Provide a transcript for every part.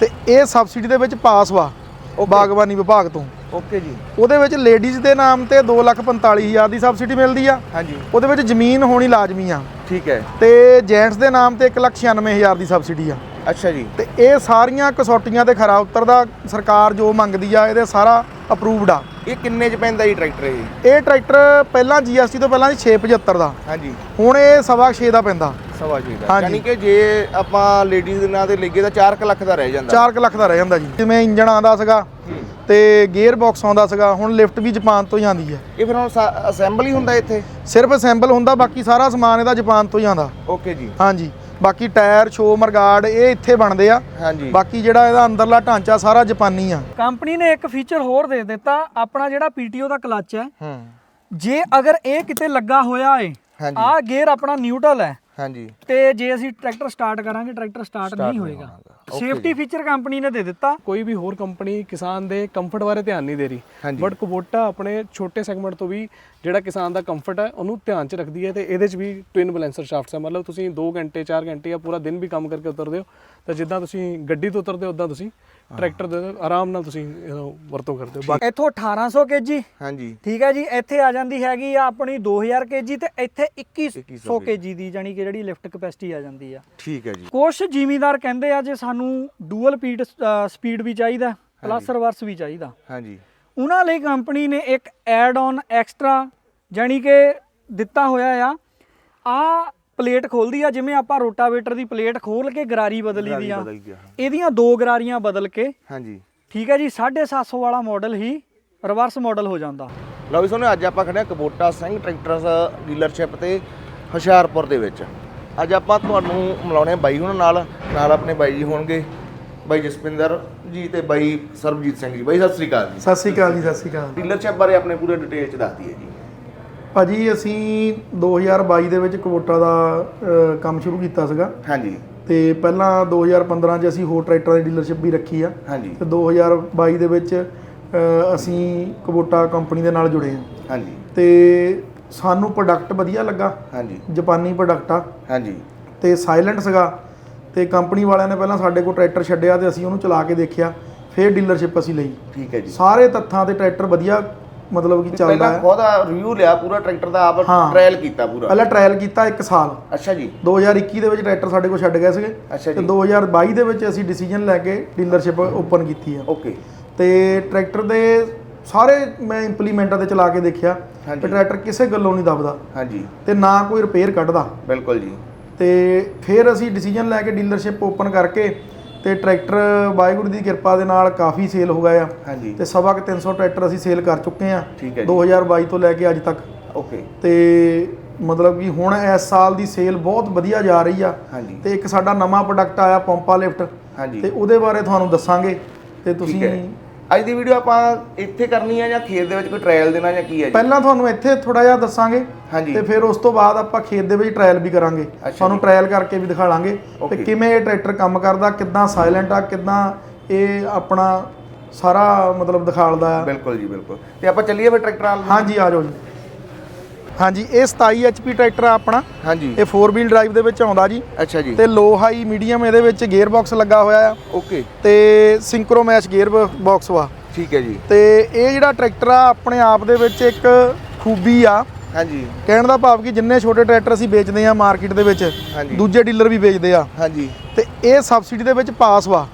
ਤੇ ਇਹ ਸਬਸਿਡੀ ਦੇ ਵਿੱਚ ਪਾਸ ਵਾ ਬਾਗਬਾਨੀ ਵਿਭਾਗ ਤੋਂ। ਓਕੇ ਜੀ। ਉਹਦੇ ਵਿੱਚ ਲੇਡੀਜ਼ ਦੇ ਨਾਮ ਤੇ 245000 ਦੀ ਸਬਸਿਡੀ ਮਿਲਦੀ ਆ। ਹਾਂਜੀ। ਉਹਦੇ ਵਿੱਚ ਜ਼ਮੀਨ ਹੋਣੀ ਲਾਜ਼ਮੀ ਆ। ਠੀਕ ਹੈ। ਤੇ ਜੈਂਟਸ ਦੇ ਨਾਮ ਤੇ 196000 ਦੀ ਸਬਸਿਡੀ ਆ। ਅੱਛਾ ਜੀ। ਤੇ ਇਹ ਸਾਰੀਆਂ ਕਸੌਟੀਆਂ ਤੇ ਖਰਾ ਉਤਰਦਾ ਸਰਕਾਰ ਜੋ ਮੰਗਦੀ ਆ ਇਹਦੇ ਸਾਰਾ ਅਪਰੂਵਡ ਆ। ਇਹ ਕਿੰਨੇ ਚ ਪੈਂਦਾ ਜੀ ਟਰੈਕਟਰ ਇਹ? ਇਹ ਟਰੈਕਟਰ ਪਹਿਲਾਂ GST ਤੋਂ ਪਹਿਲਾਂ ਸੀ 675 ਦਾ। ਹਾਂਜੀ। ਹੁਣ ਇਹ ਸਵਾ 6 ਦਾ ਪੈਂਦਾ। ਸਵਾ ਜੀ ਦਾ। ਯਾਨੀ ਕਿ ਜੇ ਆਪਾਂ ਲੇਡੀਜ਼ ਦੇ ਨਾਂ ਤੇ ਲਿਖੇ ਤਾਂ 4 ਲੱਖ ਦਾ ਰਹਿ ਜਾਂਦਾ। 4 ਲੱਖ ਦਾ ਰਹਿ ਜਾਂਦਾ ਜੀ। ਜਿਵੇਂ ਇੰਜਣ ਆਂਦਾ ਸੀਗਾ। ਤੇ ਗੇਅਰ ਬਾਕਸ ਆਉਂਦਾ ਸੀਗਾ ਹੁਣ ਲਿਫਟ ਵੀ ਜਾਪਾਨ ਤੋਂ ਹੀ ਆਂਦੀ ਹੈ। ਇਹ ਫਿਰ ਹੁਣ ਅਸੈਂਬਲ ਹੀ ਹੁੰਦਾ ਇੱਥੇ? ਸਿਰਫ ਅਸੈਂਬਲ ਹੁੰਦਾ ਬਾਕੀ ਸਾਰਾ ਸਮਾਨ ਇਹਦਾ ਜਾਪਾਨ ਤੋਂ ਹੀ ਆਂਦਾ ਓਕੇ ਜੀ। ਹਾਂਜੀ। ਬਾਕੀ ਟਾਇਰ ਸ਼ੋ ਮਰਗਾਰਡ ਇਹ ਇੱਥੇ ਬਣਦੇ ਆ। ਹਾਂਜੀ। ਬਾਕੀ ਜਿਹੜਾ ਇਹਦਾ ਅੰਦਰਲਾ ਢਾਂਚਾ ਸਾਰਾ ਜਾਪਾਨੀ ਆ। ਕੰਪਨੀ ਨੇ ਇੱਕ ਫੀਚਰ ਹੋਰ ਦੇ ਦਿੱਤਾ ਆਪਣਾ ਜਿਹੜਾ ਪੀਟੀਓ ਦਾ ਕਲੱਚ ਹੈ। ਹੂੰ। ਜੇ ਅਗਰ ਇਹ ਕਿਤੇ ਲੱਗਾ ਹੋਇਆ ਏ। ਆਹ ਗੇਅਰ ਆਪਣਾ ਨਿਊਟਰਲ ਹੈ। ਹਾਂਜੀ। ਤੇ ਜੇ ਅਸੀਂ ਟਰੈਕਟਰ ਸਟਾਰਟ ਕਰਾਂਗੇ ਟਰੈਕਟਰ ਸਟਾਰਟ ਨਹੀਂ ਹੋਏਗਾ। ਸੇਫਟੀ ਫੀਚਰ ਕੰਪਨੀ ਨੇ ਦੇ ਦਿੱਤਾ। ਕੋਈ ਵੀ ਹੋਰ ਕੰਪਨੀ ਕਿਸਾਨ ਦੇ ਕੰਫਰਟ ਬਾਰੇ ਧਿਆਨ ਨਹੀਂ ਦੇ ਰਹੀ। ਬਟ ਕੁਬੋਟਾ ਆਪਣੇ ਛੋਟੇ ਸੈਗਮੈਂਟ ਤੋਂ ਵੀ ਜਿਹੜਾ ਕਿਸਾਨ ਦਾ ਕੰਫਰਟ ਹੈ ਉਹਨੂੰ ਧਿਆਨ 'ਚ ਰੱਖਦੀ ਹੈ ਤੇ ਇਹਦੇ 'ਚ ਵੀ ਟਵਿਨ ਬੈਲੈਂਸਰ ਸ਼ਾਫਟਸ ਹੈ। ਮਤਲਬ ਤੁਸੀਂ 2 ਘੰਟੇ 4 ਘੰਟੇ ਜਾਂ ਪੂਰਾ ਦਿਨ ਵੀ ਕੰਮ ਕਰਕੇ ਉਤਰਦੇ ਹੋ ਤਾਂ ਜਿੱਦਾਂ ਤੁਸੀਂ ਗੱਡੀ ਤੋਂ ਉਤਰਦੇ ਹੋ ਉਦਾਂ ਤੁਸੀਂ ਟਰੈਕਟਰ ਦੇ ਆਰਾਮ ਨਾਲ ਤੁਸੀਂ ਇਹਨੂੰ ਵਰਤੋਂ ਕਰਦੇ ਹੋ। ਬਾਕੀ ਇੱਥੋਂ 1800 ਕੇਜੀ ਹਾਂਜੀ। ਠੀਕ ਹੈ ਜੀ ਇੱਥੇ ਆ ਜਾਂਦੀ ਹੈਗੀ ਆ ਆਪਣੀ 2000 ਕੇਜੀ ਤੇ ਇੱਥੇ 2100 ਕੇਜੀ ਦੀ ਜਾਨੀ ਕਿ ਜਿਹੜੀ ਲਿਫਟ ਕਪੈਸਿਟੀ ਆ ਜਾਂਦੀ ਆ। ਠੀਕ ਹੈ ਜੀ। ਕੁਝ ਜ਼ਿਮੀਦਾਰ ਕਹਿੰਦੇ ਆ ਜੇ ਸਾਨੂੰ ਡੂਅਲ ਪੀਡ ਸਪੀਡ ਵੀ ਚਾਹੀਦਾ ਪਲੱਸ ਰਿਵਰਸ ਵੀ ਚਾਹੀਦਾ। ਹਾਂਜੀ। ਉਹਨਾਂ ਲਈ ਕੰਪਨੀ ਨੇ ਇੱਕ ਐਡ ਔਨ ਐਕਸਟਰਾ ਜਾਨੀ ਕਿ ਦਿੱਤਾ ਹੋਇਆ ਆ। ਆ ਪਲੇਟ ਖੋਲਦੀ ਆ ਜਿਵੇਂ ਆਪਾਂ ਰੋਟਾਵੇਟਰ ਦੀ ਪਲੇਟ ਖੋਲ ਕੇ ਗਰਾਰੀ ਬਦਲੀ ਦੀ ਆ। ਇਹਦੀਆਂ ਦੋ ਗਰਾਰੀਆਂ ਬਦਲ ਕੇ ਹਾਂਜੀ। ਠੀਕ ਹੈ ਜੀ 750 ਵਾਲਾ ਮਾਡਲ ਹੀ ਰਿਵਰਸ ਮਾਡਲ ਹੋ ਜਾਂਦਾ। ਲਓ ਵੀ ਸੋਨੇ ਅੱਜ ਆਪਾਂ ਖੜੇ ਕਬੋਟਾ ਸਿੰਘ ਟਰੈਕਟਰਸ ਡੀਲਰਸ਼ਿਪ ਤੇ ਹੁਸ਼ਿਆਰਪੁਰ ਦੇ ਵਿੱਚ। ਅੱਜ ਆਪਾਂ ਤੁਹਾਨੂੰ ਮਿਲਾਉਣੇ ਆ ਬਾਈ ਹੁਣ ਨਾਲ ਨਾਲ ਆਪਣੇ ਬਾਈ ਜੀ ਹੋਣਗੇ ਬਾਈ ਜਸਪਿੰਦਰ ਜੀ ਤੇ ਬਾਈ ਸਰਬਜੀਤ ਸਿੰਘ ਜੀ। ਬਾਈ ਸਤਿ ਸ੍ਰੀ ਅਕਾਲ ਜੀ। ਸਤਿ ਸ਼੍ਰੀ ਅਕਾਲ ਜੀ ਸਤਿ ਸ਼੍ਰੀ ਅਕਾਲ। ਡੀਲਰਸ਼ਿਪ ਬਾਰੇ ਆਪਣੇ ਪੂਰੇ ਡਿਟੇਲ ਚ ਦੱਸ ਦਈਏ ਜੀ। ਭਾਜੀ ਅਸੀਂ 2022 ਦੇ ਵਿੱਚ ਕਵੋਟਾ ਦਾ ਕੰਮ ਸ਼ੁਰੂ ਕੀਤਾ ਸੀਗਾ। ਹਾਂਜੀ। ਤੇ ਪਹਿਲਾਂ 2015 'ਚ ਅਸੀਂ ਹੋਰ ਟਰੈਕਟਰਾਂ ਦੀ ਡੀਲਰਸ਼ਿਪ ਵੀ ਰੱਖੀ ਆ। ਹਾਂਜੀ। ਤੇ 2022 ਦੇ ਵਿੱਚ ਅਸੀਂ ਕਵੋਟਾ ਕੰਪਨੀ ਦੇ ਨਾਲ ਜੁੜੇ ਹਾਂ ਹਾਂਜੀ। ਤੇ ਸਾਨੂੰ ਪ੍ਰੋਡਕਟ ਵਧੀਆ ਲੱਗਾ। ਹਾਂਜੀ। ਜਾਪਾਨੀ ਪ੍ਰੋਡਕਟ ਆ। ਹਾਂਜੀ। ਤੇ ਸਾਇਲੈਂਟ ਸੀਗਾ। ਤੇ ਕੰਪਨੀ ਵਾਲਿਆਂ ਨੇ ਪਹਿਲਾਂ ਸਾਡੇ ਕੋਲ ਟਰੈਕਟਰ ਛੱਡਿਆ ਤੇ ਅਸੀਂ ਉਹਨੂੰ ਚਲਾ ਕੇ ਦੇਖਿਆ। ਫਿਰ ਡੀਲਰਸ਼ਿਪ ਅਸੀਂ ਲਈ। ਠੀਕ ਹੈ ਜੀ। ਸਾਰੇ ਤੱਥਾਂ ਤੇ ਟਰੈਕਟਰ ਵਧੀਆ ਮਤਲਬ ਕਿ ਚੱਲਦਾ ਪਹਿਲਾਂ ਖੁਦ ਰਿਵਿਊ ਲਿਆ ਪੂਰਾ ਟਰੈਕਟਰ ਦਾ ਆਪ। ਟ੍ਰਾਇਲ ਕੀਤਾ ਪੂਰਾ। ਪਹਿਲਾਂ ਟ੍ਰਾਇਲ ਕੀਤਾ 1 ਸਾਲ। ਅੱਛਾ ਜੀ। 2021 ਦੇ ਵਿੱਚ ਟਰੈਕਟਰ ਸਾਡੇ ਕੋਲ ਛੱਡ ਗਏ ਸੀਗੇ। ਅੱਛਾ ਤੇ ਜੀ 2022 ਦੇ ਵਿੱਚ ਅਸੀਂ ਡਿਸੀਜਨ ਲੈ ਕੇ ਡੀਲਰਸ਼ਿਪ ਓਪਨ ਕੀਤੀ ਆ। ਓਕੇ। ਤੇ ਟਰੈਕਟਰ ਦੇ ਸਾਰੇ ਮੈਂ ਇੰਪਲੀਮੈਂਟਾਂ ਤੇ ਚਲਾ ਕੇ ਦੇਖਿਆ ਹਾਂਜੀ। ਤੇ ਟਰੈਕਟਰ ਕਿਸੇ ਗੱਲੋਂ ਨਹੀਂ ਦਬਦਾ। ਹਾਂਜੀ। ਤੇ ਨਾ ਕੋਈ ਰਿਪੇਅਰ ਕੱਢਦਾ। ਬਿਲਕੁਲ ਜੀ। ਤੇ ਫਿਰ ਅਸੀਂ ਡਿਸੀਜਨ ਲੈ ਕੇ ਡੀਲਰਸ਼ਿਪ ਓਪਨ ਕਰਕੇ ਤੇ ਟਰੈਕਟਰ ਵਾਹਿਗੁਰੂ ਦੀ ਕਿਰਪਾ ਦੇ ਨਾਲ ਕਾਫੀ ਸੇਲ ਹੋ ਗਏ ਆ। ਹਾਂਜੀ। ਤੇ ਸਵਾ ਕੁ 300 ਟਰੈਕਟਰ ਅਸੀਂ ਸੇਲ ਕਰ ਚੁੱਕੇ ਆ। ਠੀਕ ਹੈ ਜੀ। 2022 ਤੋਂ ਲੈ ਕੇ ਅੱਜ ਤੱਕ। ਓਕੇ ਤੇ ਮਤਲਬ ਕਿ ਹੁਣ ਇਸ ਸਾਲ ਦੀ ਸੇਲ ਬਹੁਤ ਵਧੀਆ ਜਾ ਰਹੀ ਆ। ਹਾਂਜੀ। ਤੇ ਇੱਕ ਸਾਡਾ ਨਵਾਂ ਪ੍ਰੋਡਕਟ ਆਇਆ ਪੰਪਾ ਲਿਫਟ। ਹਾਂਜੀ। ਤੇ ਉਹਦੇ ਬਾਰੇ ਤੁਹਾਨੂੰ ਦੱਸਾਂਗੇ। ਤੇ ਤੁਸੀਂ ਹੈ। ਅੱਜ ਦੀ ਵੀਡੀਓ ਆਪਾਂ ਇੱਥੇ ਕਰਨੀ ਹੈ ਜਾਂ ਖੇਤ ਦੇ ਵਿੱਚ ਕੋਈ ਟ੍ਰਾਇਲ ਦੇਣਾ ਜਾਂ ਕੀ ਹੈ ਜੀ? ਪਹਿਲਾਂ ਤੁਹਾਨੂੰ ਇੱਥੇ ਥੋੜਾ ਜਿਹਾ ਦੱਸਾਂਗੇ ਹਾਂਜੀ। ਤੇ ਫਿਰ ਉਸ ਤੋਂ ਬਾਅਦ ਆਪਾਂ ਖੇਤ ਦੇ ਵਿੱਚ ਟ੍ਰਾਇਲ ਵੀ ਕਰਾਂਗੇ। ਤੁਹਾਨੂੰ। ਟ੍ਰਾਇਲ ਕਰਕੇ ਵੀ ਦਿਖਾ ਲਾਂਗੇ ਤੇ Okay। ਕਿਵੇਂ ਇਹ ਟਰੈਕਟਰ ਕੰਮ ਕਰਦਾ ਕਿੱਦਾਂ ਸਾਇਲੈਂਟ ਆ ਕਿੱਦਾਂ ਇਹ ਆਪਣਾ ਸਾਰਾ ਮਤਲਬ ਦਿਖਾਲਦਾ। ਆ ਬਿਲਕੁਲ ਜੀ ਬਿਲਕੁਲ। ਤੇ ਆਪਾਂ ਚੱਲੀਏ ਫਿਰ ਟਰੈਕਟਰ ਨਾਲ ਹਾਂਜੀ ਆ ਜਾਓ ਜੀ। ਹਾਂਜੀ ਇਹ 27 HP ਟਰੈਕਟਰ ਆ ਆਪਣਾ। ਹਾਂਜੀ। ਇਹ 4 ਵੀਲ ਡਰਾਈਵ ਦੇ ਵਿੱਚ ਆਉਂਦਾ ਜੀ। ਅੱਛਾ ਜੀ। ਤੇ ਲੋ ਹਾਈ ਮੀਡੀਅਮ ਇਹਦੇ ਵਿੱਚ ਗੇਅਰ ਬਾਕਸ ਲੱਗਾ ਹੋਇਆ ਆ। ਓਕੇ। ਤੇ ਸਿੰਕਰੋ ਮੈਚ ਗੇਅਰ ਬਾਕਸ ਵਾ। ਠੀਕ ਹੈ ਜੀ। ਤੇ ਇਹ ਜਿਹੜਾ ਟਰੈਕਟਰ ਆ ਆਪਣੇ ਆਪ ਦੇ ਵਿੱਚ ਇੱਕ ਖੂਬੀ ਆ। ਹਾਂਜੀ। ਕਹਿਣ ਦਾ ਭਾਵ ਕਿ ਜਿੰਨੇ ਛੋਟੇ ਟਰੈਕਟਰ ਅਸੀਂ ਵੇਚਦੇ ਆ ਮਾਰਕੀਟ ਦੇ ਵਿੱਚ। ਦੂਜੇ ਡੀਲਰ ਵੀ ਵੇਚਦੇ ਆ। ਹਾਂਜੀ। ਤੇ ਇਹ ਸਬਸਿਡੀ ਦੇ ਵਿੱਚ ਪਾਸ ਵਾ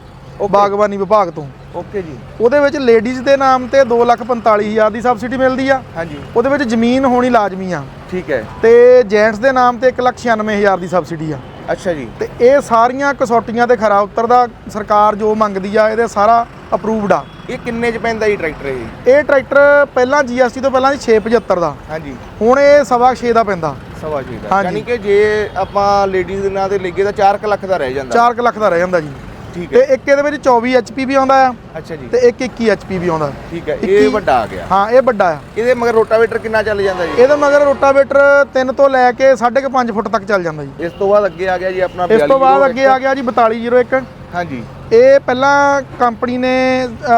ਬਾਗਬਾਨੀ ਵਿਭਾਗ ਤੋਂ। ਓਕੇ ਜੀ। ਉਹਦੇ ਵਿੱਚ ਲੇਡੀਜ਼ ਦੇ ਨਾਮ ਤੇ 245000 ਦੀ ਸਬਸਿਡੀ ਮਿਲਦੀ ਆ। ਹਾਂਜੀ। ਉਹਦੇ ਵਿੱਚ ਜ਼ਮੀਨ ਹੋਣੀ ਲਾਜ਼ਮੀ ਆ। ਠੀਕ ਹੈ। ਤੇ ਜੈਂਟਸ ਦੇ ਨਾਮ ਤੇ 196000 ਦੀ ਸਬਸਿਡੀ ਆ। ਅੱਛਾ ਜੀ। ਤੇ ਇਹ ਸਾਰੀਆਂ ਕਸੌਟੀਆਂ ਤੇ ਖਰਾ ਉਤਰਦਾ ਸਰਕਾਰ ਜੋ ਮੰਗਦੀ ਆ ਇਹਦੇ ਸਾਰਾ ਅਪਰੂਵਡ ਆ। ਇਹ ਕਿੰਨੇ ਚ ਪੈਂਦਾ ਜੀ ਟਰੈਕਟਰ ਇਹ? ਇਹ ਟਰੈਕਟਰ ਪਹਿਲਾਂ GST ਤੋਂ ਪਹਿਲਾਂ ਸੀ 675 ਦਾ। ਹਾਂਜੀ। ਹੁਣ ਇਹ ਸਵਾ 6 ਦਾ ਪੈਂਦਾ। ਸਵਾ ਜੀ ਦਾ। ਹਾਂਜੀ। ਯਾਨੀ ਕਿ ਜੇ ਆਪਾਂ ਲੇਡੀਜ਼ ਦੇ ਨਾਂ ਤੇ ਲਿਖੇ ਤਾਂ 4 ਲੱਖ ਦਾ ਰਹਿ ਜਾਂਦਾ। 4 ਲੱਖ ਦਾ ਰਹਿ ਜਾਂਦਾ ਜੀ। ਠੀਕ ਤੇ ਹੈ। ਇੱਕ ਇਹਦੇ ਵਿੱਚ 24 HP ਵੀ ਆਉਂਦਾ ਆ ਅੱਛਾ ਜੀ। ਤੇ ਇੱਕ 21 HP ਵੀ ਆਉਂਦਾ। ਠੀਕ ਹੈ ਇਹ ਵੱਡਾ ਆ ਗਿਆ। ਹਾਂ ਇਹ ਵੱਡਾ ਆ। ਇਹਦੇ ਮਗਰ ਰੋਟਾਵੇਟਰ ਕਿੰਨਾ ਚੱਲ ਜਾਂਦਾ ਜੀ? ਇਹਦੇ ਮਗਰ ਰੋਟਾਵੇਟਰ 3 ਤੋਂ ਲੈ ਕੇ 5.5 ਫੁੱਟ ਤੱਕ ਚੱਲ ਜਾਂਦਾ ਜੀ। ਇਸ ਤੋਂ ਬਾਅਦ ਅੱਗੇ ਆ ਗਿਆ ਜੀ ਆਪਣਾ ਇਸ ਤੋਂ ਬਾਅਦ 4201 ਅੱਗੇ ਆ ਗਿਆ ਜੀ 4201 ਹਾਂਜੀ। ਇਹ ਪਹਿਲਾਂ ਕੰਪਨੀ ਨੇ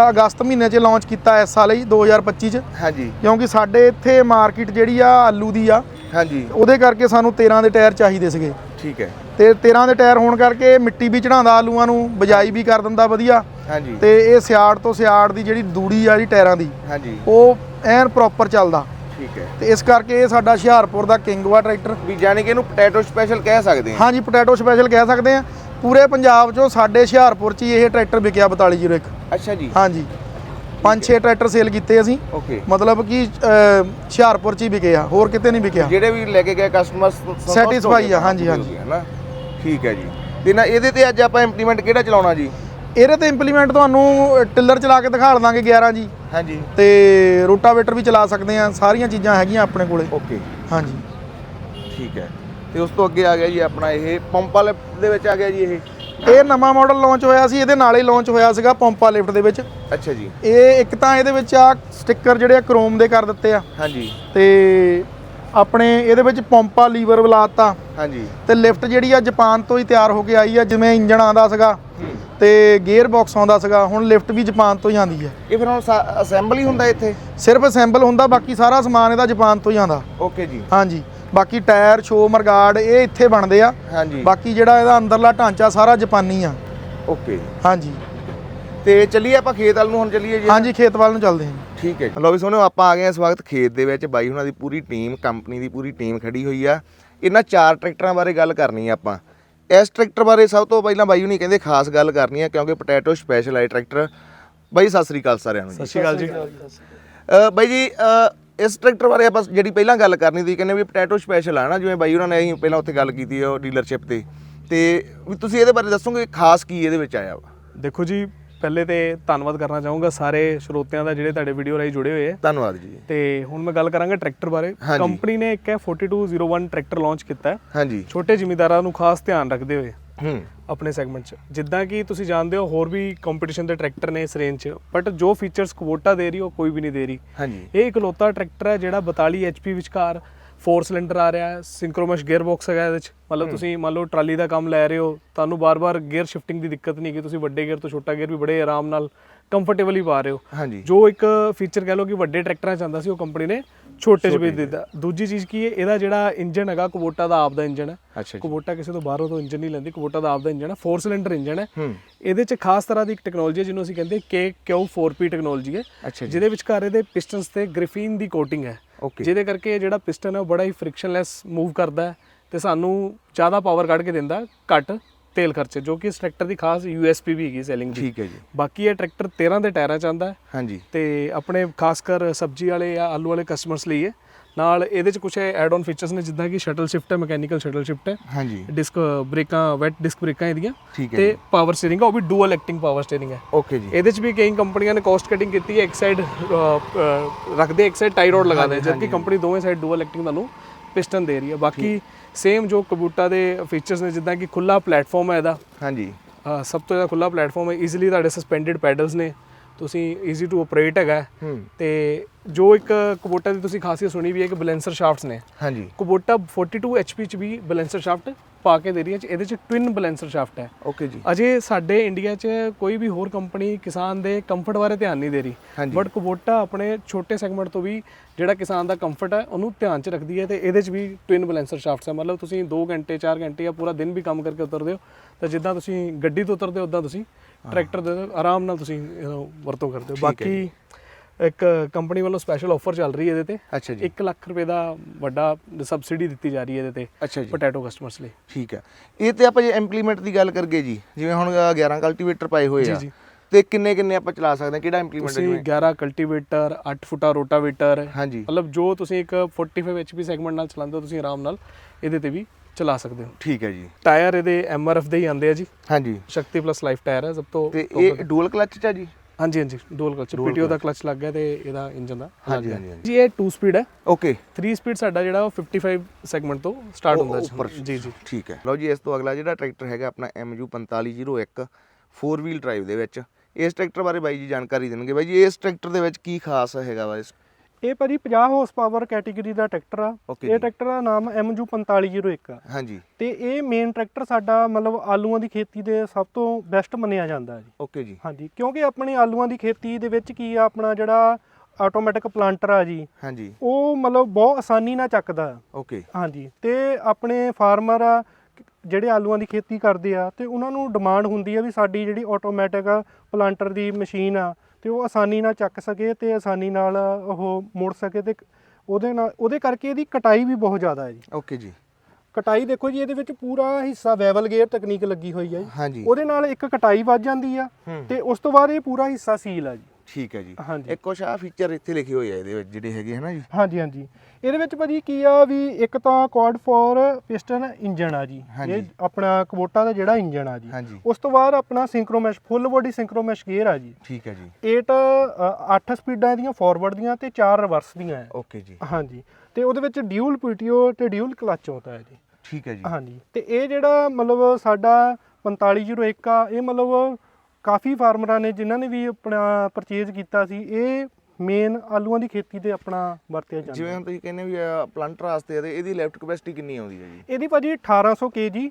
ਅਗਸਤ ਮਹੀਨੇ 'ਚ ਲਾਂਚ ਕੀਤਾ ਇਸ ਸਾਲ ਹੀ 2025 'ਚ। ਹਾਂਜੀ। ਕਿਉਂਕਿ ਸਾਡੇ ਇੱਥੇ ਮਾਰਕੀਟ ਜਿਹੜੀ ਆ ਆਲੂ ਦੀ ਆ ਹਾਂਜੀ। ਉਹਦੇ ਕਰਕੇ ਸਾਨੂੰ 13 ਦੇ ਟਾਇਰ ਚਾਹੀਦੇ ਸੀਗੇ। ਠੀਕ ਹੈ। ਤੇ 13 ਦੇ ਟਾਇਰ ਹੋਣ ਕਰਕੇ ਮਿੱਟੀ ਵੀ ਚੜਾਉਂਦਾ ਆਲੂਆਂ ਨੂੰ ਬਜਾਈ ਵੀ ਕਰ ਦਿੰਦਾ ਵਧੀਆ। ਹਾਂਜੀ। ਤੇ ਇਹ ਸਿਆੜ ਤੋਂ ਸਿਆੜ ਦੀ ਜਿਹੜੀ ਦੂੜੀ ਆ ਜੀ ਟਾਇਰਾਂ ਦੀ ਹਾਂਜੀ। ਉਹ ਐਨ ਪ੍ਰੋਪਰ ਚੱਲਦਾ। ਠੀਕ ਹੈ। ਤੇ ਇਸ ਕਰਕੇ ਇਹ ਸਾਡਾ ਹੁਸ਼ਿਆਰਪੁਰ ਦਾ ਕਿੰਗ ਵਾ ਟਰੈਕਟਰ। ਵੀ ਜਾਣੀ ਕਿ ਇਹਨੂੰ ਪੋਟੈਟੋ ਸਪੈਸ਼ਲ ਕਹਿ ਸਕਦੇ ਹਾਂ। ਹਾਂਜੀ ਪੋਟੈਟੋ ਸਪੈਸ਼ਲ ਕਹਿ ਸਕਦੇ ਆ ਪੂਰੇ ਪੰਜਾਬ 'ਚੋਂ ਸਾਡੇ ਹੁਸ਼ਿਆਰਪੁਰ 'ਚ ਹੀ ਇਹ ਟਰੈਕਟਰ ਵਿਕਿਆ 4201 ਅੱਛਾ ਜੀ। ਹਾਂਜੀ। ਪੰਜ ਛੇ ਟਰੈਕਟਰ ਸੇਲ ਕੀਤੇ ਅਸੀਂ। ਓਕੇ ਮਤਲਬ ਕਿ ਅਹ, ਹੁਸ਼ਿਆਰਪੁਰ 'ਚ ਹੀ ਵਿਕੇ ਆ ਹੋਰ ਕਿਤੇ ਨਹੀਂ ਵਿਕਿਆ। ਜਿਹੜੇ ਵੀ ਲੈ ਕੇ ਗਏ ਕਸਟਮਰ Satisfy ਆ, ਹਾਂਜੀ, ਹਾਂਜੀ। ਠੀਕ ਹੈ ਜੀ। ਤੇ ਨਾ ਇਹਦੇ ਤੇ ਅੱਜ ਆਪਾਂ ਇੰਪਲੀਮੈਂਟ ਕਿਹੜਾ ਚਲਾਉਣਾ ਜੀ? ਇਹਦੇ ਤੇ ਇੰਪਲੀਮੈਂਟ ਤੁਹਾਨੂੰ ਟਿੱਲਰ ਚਲਾ ਕੇ ਦਿਖਾ ਦਾਂਗੇ 11 ਜੀ। ਹਾਂਜੀ। ਤੇ ਰੋਟਾਵੇਟਰ ਵੀ ਚਲਾ ਸਕਦੇ ਆ ਸਾਰੀਆਂ ਚੀਜ਼ਾਂ ਹੈਗੀਆਂ ਆਪਣੇ ਕੋਲੇ। ਓਕੇ ਹਾਂਜੀ। ਠੀਕ ਹੈ। ਤੇ ਉਸ ਤੋਂ ਅੱਗੇ ਆ ਗਿਆ ਜੀ ਆਪਣਾ ਇਹ ਪੰਪ ਵਾਲੇ ਦੇ ਵਿੱਚ ਆ ਗਿਆ ਜੀ ਇਹ? ਇਹ ਨਵਾਂ ਮਾਡਲ ਲਾਂਚ ਹੋਇਆ ਸੀ ਇਹਦੇ ਨਾਲ ਹੀ ਲਾਂਚ ਹੋਇਆ ਸੀਗਾ ਪੰਪਾ ਲਿਫਟ ਦੇ ਵਿੱਚ। ਅੱਛਾ ਜੀ। ਇਹ ਇੱਕ ਤਾਂ ਇਹਦੇ ਵਿੱਚ ਆ ਸਟicker ਜਿਹੜੇ ਆ ਕ੍ਰੋਮ ਦੇ ਕਰ ਦਿੱਤੇ ਆ। ਹਾਂਜੀ। ਤੇ ਆਪਣੇ ਇਹਦੇ ਵਿੱਚ ਪੰਪਾ ਲੀਵਰ ਬਲਾਤਾ। ਹਾਂਜੀ। ਤੇ ਲਿਫਟ ਜਿਹੜੀ ਆ ਜਾਪਾਨ ਤੋਂ ਹੀ ਤਿਆਰ ਹੋ ਕੇ ਆਈ ਆ ਜਿਵੇਂ ਇੰਜਨ ਆਂਦਾ ਸੀਗਾ ਤੇ ਗੇਅਰ ਬਾਕਸ ਆਉਂਦਾ ਸੀਗਾ ਹੁਣ ਲਿਫਟ ਵੀ ਜਾਪਾਨ ਤੋਂ ਹੀ ਆਂਦੀ ਹੈ ਇਹ ਫਿਰ ਹੁਣ ਅਸੈਂਬਲ ਹੀ ਹੁੰਦਾ ਇੱਥੇ? ਸਿਰਫ ਅਸੈਂਬਲ ਹੁੰਦਾ ਬਾਕੀ ਸਾਰਾ ਸਮਾਨ ਇਹਦਾ ਜਾਪਾਨ ਤੋਂ ਹੀ ਆਂਦਾ ਓਕੇ ਜੀ। ਹਾਂਜੀ। ਬਾਕੀ ਟਾਇਰ ਸ਼ੋ ਮਰਗਾਰਡ ਇਹ ਇੱਥੇ ਬਣਦੇ ਆ। ਹਾਂਜੀ। ਬਾਕੀ ਜਿਹੜਾ ਇਹਦਾ ਅੰਦਰਲਾ ਢਾਂਚਾ ਸਾਰਾ ਜਾਪਾਨੀ ਆ। ਓਕੇ। ਹਾਂਜੀ। ਤੇ ਚੱਲੀਏ ਆਪਾਂ ਖੇਤ ਵੱਲ ਨੂੰ ਹੁਣ ਚੱਲੀਏ ਜੀ। ਹਾਂਜੀ ਖੇਤ ਵੱਲ ਨੂੰ ਚੱਲਦੇ ਹਾਂ ਠੀਕ ਹੈ ਲੋ ਵੀ ਸੋਹਣਿਓ ਆਪਾਂ ਆ ਗਏ ਹਾਂ ਇਸ ਵਕਤ ਖੇਤ ਦੇ ਵਿੱਚ। ਬਾਈ ਹੁਣਾਂ ਦੀ ਪੂਰੀ ਟੀਮ ਕੰਪਨੀ ਦੀ ਪੂਰੀ ਟੀਮ ਖੜੀ ਹੋਈ ਆ। ਇਹਨਾਂ ਚਾਰ ਟਰੈਕਟਰਾਂ ਬਾਰੇ ਗੱਲ ਕਰਨੀ ਆ ਆਪਾਂ। ਇਸ ਟਰੈਕਟਰ ਬਾਰੇ ਸਭ ਤੋਂ ਪਹਿਲਾਂ ਬਾਈ ਹੁਣੀ ਕਹਿੰਦੇ ਖਾਸ ਗੱਲ ਕਰਨੀ ਆ ਕਿਉਂਕਿ ਪੋਟੈਟੋ ਸਪੈਸ਼ਲ ਆਈ ਟਰੈਕਟਰ। ਬਾਈ ਸਤਿ ਸ੍ਰੀ ਅਕਾਲ ਸਾਰਿਆਂ ਨੂੰ ਸਤਿ ਸ਼੍ਰੀ ਅਕਾਲ ਜੀ। ਬਾਈ ਜੀ ਇਸ ਟਰੈਕਟਰ ਬਾਰੇ ਆਪਾਂ ਜਿਹੜੀ ਪਹਿਲਾਂ ਗੱਲ ਕਰਨੀ ਸੀ ਕਹਿੰਦੇ ਵੀ ਪੋਟੈਟੋ ਸਪੈਸ਼ਲ ਆ ਨਾ ਜਿਵੇਂ ਬਾਈ ਉਹਨਾਂ ਨੇ ਅਸੀਂ ਪਹਿਲਾਂ ਉੱਥੇ ਗੱਲ ਕੀਤੀ ਆ ਉਹ ਡੀਲਰਸ਼ਿਪ ਤੇ। ਤੇ ਵੀ ਤੁਸੀਂ ਇਹਦੇ ਬਾਰੇ ਦੱਸੋਗੇ ਖਾਸ ਕੀ ਇਹਦੇ ਵਿੱਚ ਆਇਆ ਵਾ? ਦੇਖੋ ਜੀ ਪਹਿਲੇ ਤੇ ਧੰਨਵਾਦ ਕਰਨਾ ਚਾਹੂੰਗਾ ਸਾਰੇ ਸਰੋਤਿਆਂ ਦਾ ਜਿਹੜੇ ਤੁਹਾਡੇ ਵੀਡੀਓ ਰਾਹੀਂ ਜੁੜੇ ਹੋਏ ਆ। ਧੰਨਵਾਦ ਜੀ। ਤੇ ਹੁਣ ਮੈਂ ਗੱਲ ਕਰਾਂਗਾ ਟਰੈਕਟਰ ਬਾਰੇ। ਹਾਂਜੀ। ਕੰਪਨੀ ਨੇ ਇੱਕ ਹੈ 4201 ਟਰੈਕਟਰ ਲਾਂਚ ਕੀਤਾ ਹੈ। ਹਾਂਜੀ। ਛੋਟੇ ਜ਼ਿਮੀਂਦਾਰਾਂ ਨੂੰ ਖਾਸ ਧਿਆਨ ਰੱਖਦੇ ਹੋਏ। ਹੂੰ। ਆਪਣੇ ਸੈਗਮੈਂਟ 'ਚ। ਜਿੱਦਾਂ ਕਿ ਤੁਸੀਂ ਜਾਣਦੇ ਹੋ ਹੋਰ ਵੀ ਕੰਪੀਟੀਸ਼ਨ ਦੇ ਟਰੈਕਟਰ ਨੇ ਇਸ ਰੇਂਜ 'ਚ। ਬਟ ਜੋ ਫੀਚਰਸ ਕੁਬੋਟਾ ਦੇ ਰਹੀ ਉਹ ਕੋਈ ਵੀ ਨਹੀਂ ਦੇ ਰਹੀ। ਹਾਂਜੀ। ਇਹ ਇਕਲੌਤਾ ਟਰੈਕਟਰ ਹੈ ਜਿਹੜਾ 42 HP ਵਿਚਕਾਰ 4 ਸਿਲੰਡਰ ਆ ਰਿਹਾ ਹੈ। ਸਿੰਕਰੋਮਸ ਗੇਅਰ ਬਾਕਸ ਹੈਗਾ ਇਹਦੇ 'ਚ। ਮਤਲਬ ਤੁਸੀਂ ਮੰਨ ਲਓ ਟਰਾਲੀ ਦਾ ਕੰਮ ਲੈ ਰਹੇ ਹੋ ਤੁਹਾਨੂੰ ਬਾਰ-ਬਾਰ ਗੇਅਰ ਸ਼ਿਫਟਿੰਗ ਦੀ ਦਿੱਕਤ ਨਹੀਂ ਕਿ ਤੁਸੀਂ ਵੱਡੇ ਗੇਅਰ ਤੋਂ ਛੋਟਾ ਗੇਅਰ ਵੀ ਬੜੇ ਆਰਾਮ ਨਾਲ ਕੰਫਰਟੇਬਲੀ ਪਾ ਰਹੇ ਹੋ। ਹਾਂਜੀ। ਜੋ ਇੱਕ ਫੀਚਰ ਕਹਿ ਲਓ ਕਿ ਵੱਡੇ ਟਰੈਕਟਰਾਂ 'ਚ ਆਉਂਦਾ ਸੀ ਉਹ ਕੰਪਨੀ ਨੇ ਛੋਟੇ 'ਚ ਵੀ ਦੇ ਦਿੱਤਾ ਦੂਜੀ ਚੀਜ਼ ਕੀ ਹੈ ਇਹਦਾ ਜਿਹੜਾ ਇੰਜਨ ਹੈਗਾ ਕੁਬੋਟਾ ਦਾ ਆਪ ਦਾ ਇੰਜਨ ਹੈ। ਅੱਛਾ ਜੀ। ਕੁਬੋਟਾ ਕਿਸੇ ਤੋਂ ਬਾਹਰੋਂ ਤੋਂ ਇੰਜਨ ਨਹੀਂ ਲੈਂਦੀ ਕੁਬੋਟਾ ਦਾ ਆਪ ਦਾ ਇੰਜਨ ਹੈ 4 ਸਿਲੰਡਰ ਇੰਜਨ ਹੈ। ਇਹਦੇ 'ਚ ਖਾਸ ਤਰ੍ਹਾਂ ਦੀ ਇੱਕ ਟੈਕਨੋਲੋਜੀ ਹੈ ਜਿਹਨੂੰ ਅਸੀਂ ਕਹਿੰਦੇ ਕੇ ਕਿਊ 4P ਟੈਕਨੋਲੋਜੀ ਹੈ। ਜਿਹਦੇ ਵਿਚਕਾਰ ਇਹਦੇ ਪਿਸਟਨਸ ਤੇ ਗ੍ਰਿਫੀਨ ਦੀ ਕੋਟਿੰਗ ਹੈ। ਜਿਹਦੇ ਕਰਕੇ ਇਹ ਜਿਹੜਾ ਪਿਸਟਨ ਹੈ ਉਹ ਬੜਾ ਹੀ ਫ੍ਰਿਕਸ਼ਨਲੈਸ ਮੂਵ ਕਰਦਾ ਹੈ ਤੇ ਸਾਨੂੰ ਜ਼ਿਆਦਾ ਪਾਵਰ ਕੱਢ ਕੇ ਦਿੰਦਾ ਘੱਟ। ਤੇਲ ਖਰਚੇ ਜੋ ਕਿ ਇਸ ਟਰੈਕਟਰ ਦੀ ਖਾਸ USP ਵੀ ਹੈਗੀ ਸੈਲਿੰਗ ਦੀ। ਠੀਕ ਹੈ ਜੀ। ਬਾਕੀ ਇਹ ਟਰੈਕਟਰ 13 ਦੇ ਟਾਇਰਾਂ 'ਚ ਆਉਂਦਾ ਹੈ। ਹਾਂਜੀ। ਤੇ ਆਪਣੇ ਖਾਸ ਕਰ ਸਬਜ਼ੀ ਵਾਲੇ ਜਾਂ ਆਲੂ ਵਾਲੇ ਕਸਟਮਰਸ ਲਈ ਹੈ ਨਾਲ ਇਹਦੇ 'ਚ ਕੁਝ ਐਡ ਆਨ ਫੀਚਰਸ ਨੇ ਜਿੱਦਾਂ ਕਿ ਸ਼ਟਲ ਸ਼ਿਫਟ ਹੈ ਮਕੈਨੀਕਲ ਸ਼ਟਲ ਸ਼ਿਫਟ ਹੈ। ਹਾਂਜੀ। ਡਿਸਕ ਬ੍ਰੇਕਾਂ ਵੈਟ ਡਿਸਕ ਬ੍ਰੇਕਾਂ ਇਹਦੀਆਂ। ਤੇ ਪਾਵਰ ਸਟੀਅਰਿੰਗ ਹੈ ਉਹ ਵੀ ਡੂਅਲ ਐਕਟਿੰਗ ਪਾਵਰ ਸਟੀਅਰਿੰਗ ਹੈ। ਓਕੇ ਜੀ। ਇਹਦੇ 'ਚ ਵੀ ਕਈ ਕੰਪਨੀਆਂ ਨੇ ਕਾਸਟ ਕਟਿੰਗ ਕੀਤੀ ਹੈ ਇੱਕ ਸਾਈਡ ਰੱਖਦੇ ਇੱਕ ਸਾਈਡ ਟਾਈ ਰੋਡ ਲਗਾਦੇ ਜਦਕਿ ਕੰਪਨੀ ਦੋਵੇਂ ਸਾਈਡ ਡੂਅਲ ਐਕਟਿੰਗ ਤੁਹਾਨੂੰ ਪਿਸਟਨ ਦੇ ਰਹੀ ਹੈ। ਬਾਕੀ ਸੇਮ ਜੋ ਕਬੂਟਾ ਦੇ ਫੀਚਰਸ ਨੇ ਜਿੱਦਾਂ ਕਿ ਖੁੱਲਾ ਪਲੇਟਫਾਰਮ ਹੈ ਇਹਦਾ। ਹਾਂਜੀ। ਸਭ ਤੋਂ ਜ਼ਿਆਦਾ ਖੁੱਲਾ ਪਲੇਟਫਾਰਮ ਹੈ। ਈਜ਼ੀਲੀ ਤੁਹਾਡੇ ਸਸਪੈਂਡਡ ਪੈਡਲਸ ਨੇ। ਤੁਸੀਂ ਈਜ਼ੀ ਟੂ ਆਪਰੇਟ ਹੈਗਾ। ਤੇ ਜੋ ਇੱਕ ਕਬੂਟਾ ਦੀ ਤੁਸੀਂ ਖਾਸੀਅਤ ਸੁਣੀ ਵੀ ਹੈ ਕਿ ਬੈਲੈਂਸਰ ਸ਼ਾਫਟਸ ਨੇ। ਹਾਂਜੀ। ਕਬੂਟਾ 42 HP ਚ ਵੀ ਬੈਲੈਂਸਰ ਸ਼ਾਫਟ ਪਾ ਕੇ ਦੇ ਰਹੀ ਹੈ ਇਹਦੇ ਚ ਟਵਿਨ ਬੈਲੈਂਸਰ ਸ਼ਾਫਟ ਹੈ। ਓਕੇ ਜੀ। ਅਜੇ ਸਾਡੇ ਇੰਡੀਆ 'ਚ ਕੋਈ ਵੀ ਹੋਰ ਕੰਪਨੀ ਕਿਸਾਨ ਦੇ ਕੰਫਰਟ ਬਾਰੇ ਧਿਆਨ ਨਹੀਂ ਦੇ ਰਹੀ। ਬਟ ਕੁਬੋਟਾ ਆਪਣੇ ਛੋਟੇ ਸੈਗਮੈਂਟ ਤੋਂ ਵੀ ਜਿਹੜਾ ਕਿਸਾਨ ਦਾ ਕੰਫਰਟ ਹੈ ਉਹਨੂੰ ਧਿਆਨ 'ਚ ਰੱਖਦੀ ਹੈ ਤੇ ਇਹਦੇ 'ਚ ਵੀ ਟਵਿਨ ਬੈਲੈਂਸਰ ਸ਼ਾਫਟਸ ਹੈ। ਮਤਲਬ ਤੁਸੀਂ 2 ਘੰਟੇ 4 ਘੰਟੇ ਜਾਂ ਪੂਰਾ ਦਿਨ ਵੀ ਕੰਮ ਕਰਕੇ ਉਤਰਦੇ ਹੋ ਤਾਂ ਜਿੱਦਾਂ ਤੁਸੀਂ ਗੱਡੀ ਤੋਂ ਉਤਰਦੇ ਹੋ ਉਦਾਂ ਤੁਸੀਂ ਟਰੈਕਟਰ ਦੇ ਆਰਾਮ ਨਾਲ ਤੁਸੀਂ ਵਰਤੋਂ ਕਰਦੇ ਹੋ। ਬਾਕੀ ਇੱਕ ਕੰਪਨੀ ਵੱਲੋਂ ਸਪੈਸ਼ਲ ਆਫਰ ਚੱਲ ਰਹੀ ਹੈ ਇਹਦੇ ਤੇ। ਅੱਛਾ ਜੀ। 1 ਲੱਖ ਰੁਪਏ ਦਾ ਵੱਡਾ ਸਬਸਿਡੀ ਦਿੱਤੀ ਜਾ ਰਹੀ ਹੈ ਇਹਦੇ ਤੇ ਅੱਛਾ ਜੀ। ਪੋਟੈਟੋ ਕਸਟਮਰਸ ਲਈ। ਠੀਕ ਹੈ। ਇਹ ਤੇ ਆਪਾਂ ਜੇ ਇੰਪਲੀਮੈਂਟ ਦੀ ਗੱਲ ਕਰਗੇ ਜੀ ਜਿਵੇਂ ਹੁਣ ਅ, 11 ਕਲਟੀਵੇਟਰ ਪਾਏ ਹੋਏ ਆ। ਤੇ ਕਿੰਨੇ ਕਿੰਨੇ ਆਪਾਂ ਚਲਾ ਸਕਦੇ ਹਾਂ? ਕਿਹੜਾ ਇੰਪਲੀਮੈਂਟ ਜਿਵੇਂ? 11 ਕਲਟੀਵੇਟਰ 8 ਫੁੱਟਾ ਰੋਟਾਵੇਟਰ ਹਾਂਜੀ। ਮਤਲਬ ਜੋ ਤੁਸੀਂ ਇੱਕ 45 HP ਸੈਗਮੈਂਟ ਨਾਲ ਚਲਾਉਂਦੇ ਹੋ ਤੁਸੀਂ ਆਰਾਮ ਨਾਲ ਇਹਦੇ ਤੇ ਵੀ ਚਲਾ ਸਕਦੇ ਹੋ। ਠੀਕ ਹੈ ਜੀ। ਟਾਇਰ ਇਹਦੇ MRF ਦੇ ਹੀ ਆਉਂਦੇ ਆ ਜੀ। ਹਾਂਜੀ। ਸ਼ਕਤੀ ਪਲੱਸ ਲਾਈਫ ਟਾਇਰ ਹੈ ਸਭ ਤੋਂ ਤੇ ਇਹ ਡੂਅਲ ਕਲਚ ਚ ਆ ਜੀ? ਹਾਂਜੀ ਹਾਂਜੀ ਡੂਅਲ ਕਲਚ ਪੀਟੀਓ ਦਾ ਕਲਚ ਲੱਗ ਗਿਆ ਤੇ ਇਹਦਾ ਇੰਜਨ ਦਾ ਹਾਂਜੀ, ਹਾਂਜੀ। ਜੀ ਇਹ 2 ਸਪੀਡ ਹੈ। ਓਕੇ 3 ਸਪੀਡ ਸਾਡਾ ਜਿਹੜਾ ਉਹ 55 ਸੈਗਮੈਂਟ ਤੋਂ ਸਟਾਰਟ ਹੁੰਦਾ ਜੀ। ਜੀ ਠੀਕ ਹੈ। ਲਓ ਜੀ ਇਸ ਤੋਂ ਅਗਲਾ ਜਿਹੜਾ ਟਰੈਕਟਰ ਹੈਗਾ ਆਪਣਾ MU 4501 4 ਵੀਲ ਡਰਾਈਵ ਦੇ ਵਿੱਚ। ਇਸ ਟਰੈਕਟਰ ਬਾਰੇ ਬਾਈ ਜੀ ਜਾਣਕਾਰੀ ਦੇਣਗੇ। ਬਾਈ ਜੀ ਇਸ ਟਰੈਕਟਰ ਦੇ ਵਿੱਚ ਕੀ ਖਾਸ ਹੈਗਾ ਵਾ? ਇਸ ਇਹ ਭਾਜੀ 50 ਹਾਰਸ ਪਾਵਰ ਕੈਟਾਗਰੀ ਦਾ ਟਰੈਕਟਰ ਆ। Okay ਇਹ ਜੀ। ਟਰੈਕਟਰ ਦਾ ਨਾਮ MU 4501 ਆ। ਹਾਂਜੀ। ਤੇ ਇਹ ਮੇਨ ਟਰੈਕਟਰ ਸਾਡਾ ਮਤਲਬ ਆਲੂਆਂ ਦੀ ਖੇਤੀ ਦੇ ਸਭ ਤੋਂ ਬੈਸਟ ਮੰਨਿਆ ਜਾਂਦਾ ਜੀ। ਓਕੇ ਜੀ। ਹਾਂਜੀ ਕਿਉਂਕਿ ਆਪਣੀ ਆਲੂਆਂ ਦੀ ਖੇਤੀ ਦੇ ਵਿੱਚ ਕੀ ਆ ਆਪਣਾ ਜਿਹੜਾ ਆਟੋਮੈਟਿਕ ਪਲਾਂਟਰ ਆ ਜੀ ਹਾਂਜੀ। ਉਹ ਮਤਲਬ ਬਹੁਤ ਆਸਾਨੀ ਨਾਲ ਚੱਕਦਾ। ਓਕੇ ਹਾਂਜੀ ਤੇ ਆਪਣੇ ਫਾਰਮਰ ਆ ਜਿਹੜੇ ਆਲੂਆਂ ਦੀ ਖੇਤੀ ਕਰਦੇ ਆ ਤੇ ਉਹਨਾਂ ਨੂੰ ਡਿਮਾਂਡ ਹੁੰਦੀ ਆ ਵੀ ਸਾਡੀ ਜਿਹੜੀ ਆਟੋਮੈਟਿਕ ਪਲਾਂਟਰ ਦੀ ਮਸ਼ੀਨ ਆ ਤੇ ਉਹ ਆਸਾਨੀ ਨਾਲ ਚੱਕ ਸਕੇ ਤੇ ਆਸਾਨੀ ਨਾਲ ਉਹ ਮੋੜ ਸਕੇ ਤੇ ਉਹਦੇ ਨਾਲ ਉਹਦੇ ਕਰਕੇ ਇਹਦੀ ਕਟਾਈ ਵੀ ਬਹੁਤ ਜ਼ਿਆਦਾ ਹੈ ਜੀ। ਓਕੇ ਜੀ। ਕਟਾਈ ਦੇਖੋ ਜੀ ਇਹਦੇ ਵਿੱਚ ਪੂਰਾ ਹਿੱਸਾ ਵੈਵਲ ਗੇਅਰ ਤਕਨੀਕ ਲੱਗੀ ਹੋਈ ਹੈ ਜੀ। ਉਹਦੇ ਨਾਲ ਇੱਕ ਕਟਾਈ ਵੱਜ ਜਾਂਦੀ ਆ। ਤੇ ਉਸ ਤੋਂ ਬਾਅਦ ਇਹ ਪੂਰਾ ਹਿੱਸਾ ਸੀਲ ਆ ਜੀ। ਠੀਕ ਹੈ ਜੀ। ਹਾਂਜੀ। ਇੱਕ ਕੁਛ ਆ ਫੀਚਰ ਇੱਥੇ ਲਿਖੇ ਹੋਏ ਆ ਇਹਦੇ ਵਿੱਚ ਜਿਹੜੇ ਹੈਗੇ ਹੈ ਨਾ ਜੀ। ਹਾਂਜੀ ਹਾਂਜੀ। ਇਹਦੇ ਵਿੱਚ ਭਾਜੀ ਕੀ ਆ ਵੀ ਇੱਕ ਤਾਂ ਕੁਆਡ ਫੋਰ ਪਿਸਟਨ ਇੰਜਨ ਆ ਜੀ। ਇਹ ਆਪਣਾ ਕਬੋਟਾ ਦਾ ਜਿਹੜਾ ਇੰਜਨ ਆ ਜੀ। ਉਸ ਤੋਂ ਬਾਅਦ ਆਪਣਾ ਸਿੰਕਰੋਮੈਸ਼ ਫੁੱਲ ਬੋਡੀ ਸਿੰਕਰੋਮੈਸ਼ ਗੇਅਰ ਆ ਜੀ। ਠੀਕ ਹੈ ਜੀ। 8 8 ਸਪੀਡਾਂ ਇਹਦੀਆਂ ਫਾਰਵਰਡ ਦੀਆਂ ਤੇ 4 ਰਿਵਰਸ ਦੀਆਂ ਹੈ। ਓਕੇ ਜੀ। ਹਾਂਜੀ। ਤੇ ਉਹਦੇ ਵਿੱਚ ਡਿਊਲ ਪੀਟੀਓ ਤੇ ਡਿਊਲ ਕਲਚ ਆਉਂਦਾ ਹੈ ਜੀ। ਠੀਕ ਹੈ ਜੀ। ਹਾਂਜੀ। ਤੇ ਇਹ ਜਿਹੜਾ ਮਤਲਬ ਸਾਡਾ 4501 ਆ ਇਹ ਮਤਲਬ ਕਾਫੀ ਫਾਰਮਰਾਂ ਨੇ ਜਿਨ੍ਹਾਂ ਨੇ ਵੀ ਆਪਣਾ ਪਰਚੇਜ਼ ਕੀਤਾ ਸੀ ਇਹ ਮੇਨ ਆਲੂਆਂ ਦੀ ਖੇਤੀ ਤੇ ਆਪਣਾ ਵਰਤਿਆ ਜਾਂਦਾ। ਜਿਵੇਂ ਹੁਣ ਤੁਸੀਂ ਕਹਿੰਦੇ ਵੀ ਪਲਾਂਟਰ ਵਾਸਤੇ ਤੇ ਇਹਦੀ ਲੈਫਟ ਕਪੈਸਿਟੀ ਕਿੰਨੀ ਆਉਂਦੀ ਹੈ ਜੀ? ਇਹਦੀ ਭਾਜੀ 1800 ਕੇਜੀ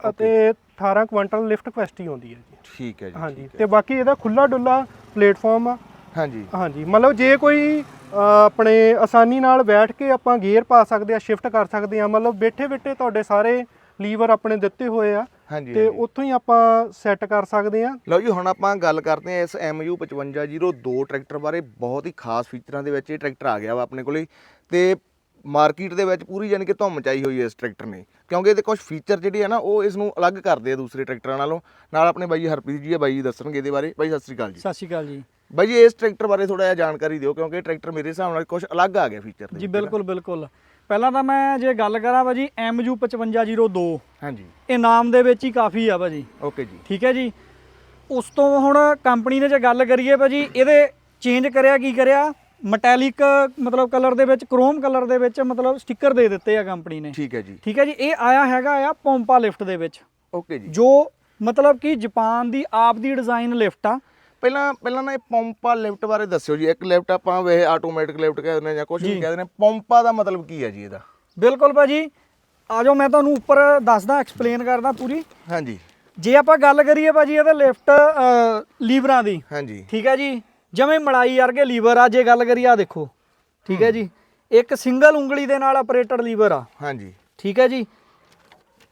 ਅਤੇ 18 ਕੁਇੰਟਲ ਲਿਫਟ ਕਪੈਸਿਟੀ ਆਉਂਦੀ ਹੈ ਜੀ। ਠੀਕ ਹੈ ਜੀ ਹਾਂਜੀ ਤੇ ਬਾਕੀ ਇਹਦਾ ਖੁੱਲਾ ਡੁੱਲਾ ਪਲੇਟਫਾਰਮ ਆ। ਹਾਂਜੀ। ਹਾਂਜੀ ਮਤਲਬ ਜੇ ਕੋਈ ਆਪਣੇ ਆਸਾਨੀ ਨਾਲ ਬੈਠ ਕੇ ਆਪਾਂ ਗੇਅਰ ਪਾ ਸਕਦੇ ਆ ਸ਼ਿਫਟ ਕਰ ਸਕਦੇ ਆ ਮਤਲਬ ਬੈਠੇ ਬੈਠੇ ਤੁਹਾਡੇ ਸਾਰੇ ਲੀਵਰ ਆਪਣੇ ਦਿੱਤੇ ਹੋਏ ਆ। ਹਾਂਜੀ ਤੇ। ਉੱਥੋਂ ਹੀ ਆਪਾਂ ਸੈੱਟ ਕਰ ਸਕਦੇ ਆ ਲਓ ਜੀ ਹੁਣ ਆਪਾਂ ਗੱਲ ਕਰਦੇ ਹਾਂ ਇਸ MU 5502 ਟਰੈਕਟਰ ਬਾਰੇ। ਬਹੁਤ ਹੀ ਖਾਸ ਫੀਚਰਾਂ ਦੇ ਵਿੱਚ ਇਹ ਟਰੈਕਟਰ ਆ ਗਿਆ ਵਾ ਆਪਣੇ ਕੋਲੇ। ਤੇ ਮਾਰਕੀਟ ਦੇ ਵਿੱਚ ਪੂਰੀ ਯਾਨੀ ਕਿ ਧੁੰਮ ਚਾਈ ਹੋਈ ਹੈ ਇਸ ਟਰੈਕਟਰ ਨੇ। ਕਿਉਂਕਿ ਇਹਦੇ ਕੁਝ ਫੀਚਰ ਜਿਹੜੇ ਆ ਨਾ ਉਹ ਇਸ ਨੂੰ ਅਲੱਗ ਕਰਦੇ ਆ ਦੂਸਰੇ ਟਰੈਕਟਰਾਂ ਨਾਲੋਂ। ਨਾਲ ਆਪਣੇ ਬਾਈ ਹਰਪ੍ਰੀਤ ਜੀ ਆ ਬਾਈ ਜੀ ਦੱਸਣਗੇ ਇਹਦੇ ਬਾਰੇ। ਬਾਈ ਸਤਿ ਸ੍ਰੀ ਅਕਾਲ ਜੀ। ਸਤਿ ਸ਼੍ਰੀ ਅਕਾਲ ਜੀ। ਬਾਈ ਜੀ ਇਸ ਟਰੈਕਟਰ ਬਾਰੇ ਥੋੜਾ ਜਿਹਾ ਜਾਣਕਾਰੀ ਦਿਓ ਕਿਉਂਕਿ ਇਹ ਟਰੈਕਟਰ ਮੇਰੇ ਹਿਸਾਬ ਨਾਲ ਕੁਝ ਅਲੱਗ ਆ ਗਿਆ ਫੀਚਰ ਦੇ ਜੀ। ਬਿਲਕੁਲ ਬਿਲਕੁਲ। ਪਹਿਲਾਂ ਤਾਂ ਮੈਂ ਜੇ ਗੱਲ ਕਰਾਂ ਭਾਜੀ MU 5502 ਹਾਂਜੀ। ਇਹ ਨਾਮ ਦੇ ਵਿੱਚ ਹੀ ਕਾਫੀ ਆ ਭਾਜੀ ਓਕੇ ਜੀ। ਠੀਕ ਹੈ ਜੀ? ਉਸ ਤੋਂ ਹੁਣ ਕੰਪਨੀ ਨੇ ਜੇ ਗੱਲ ਕਰੀਏ ਭਾਜੀ ਇਹਦੇ ਚੇਂਜ ਕਰਿਆ ਕੀ ਕਰਿਆ? ਮਟੈਲਿਕ ਮਤਲਬ ਕਲਰ ਦੇ ਵਿੱਚ ਕ੍ਰੋਮ ਕਲਰ ਦੇ ਵਿੱਚ ਮਤਲਬ ਸਟicker ਦੇ ਦਿੱਤੇ ਆ ਕੰਪਨੀ ਨੇ। ਠੀਕ ਹੈ ਜੀ। ਠੀਕ ਹੈ ਜੀ? ਇਹ ਆਇਆ ਹੈਗਾ ਆ ਪੌਂਪਾ ਲਿਫਟ ਦੇ ਵਿੱਚ। ਓਕੇ ਜੀ। ਜੋ ਮਤਲਬ ਕਿ ਜਾਪਾਨ ਦੀ ਆਪ ਦੀ ਡਿਜ਼ਾਈਨ ਲਿਫਟ ਆ। ਪਹਿਲਾਂ ਪਹਿਲਾਂ ਨਾ ਇਹ ਪੰਪਾ ਲਿਫਟ ਬਾਰੇ ਦੱਸਿਓ ਜੀ। ਇੱਕ ਲਿਫਟ ਆਪਾਂ ਵੇ ਆਟੋਮੈਟਿਕ ਲਿਫਟ ਕਹਿੰਦੇ ਨੇ ਜਾਂ ਕੁਝ ਵੀ ਕਹਿੰਦੇ ਨੇ ਪੰਪਾ ਦਾ ਮਤਲਬ ਕੀ ਹੈ ਜੀ ਇਹਦਾ? ਬਿਲਕੁਲ ਭਾਜੀ। ਆਜੋ ਮੈਂ ਤੁਹਾਨੂੰ ਉੱਪਰ ਦੱਸਦਾ ਐਕਸਪਲੇਨ ਕਰਦਾ ਪੂਰੀ। ਹਾਂਜੀ। ਜੇ ਆਪਾਂ ਗੱਲ ਕਰੀਏ ਭਾਜੀ ਇਹਦੇ ਲਿਫਟ ਲੀਵਰਾਂ ਦੀ। ਹਾਂਜੀ। ਠੀਕ ਹੈ ਜੀ? ਜਿਵੇਂ ਮੜਾਈ ਵਰਗੇ ਲੀਵਰ ਆ ਜੇ ਗੱਲ ਕਰੀਏ ਆ ਦੇਖੋ। ਠੀਕ ਹੈ ਜੀ? ਇੱਕ ਸਿੰਗਲ ਉਂਗਲੀ ਦੇ ਨਾਲ ਆਪਰੇਟਡ ਲੀਵਰ ਆ। ਹਾਂਜੀ। ਠੀਕ ਹੈ ਜੀ?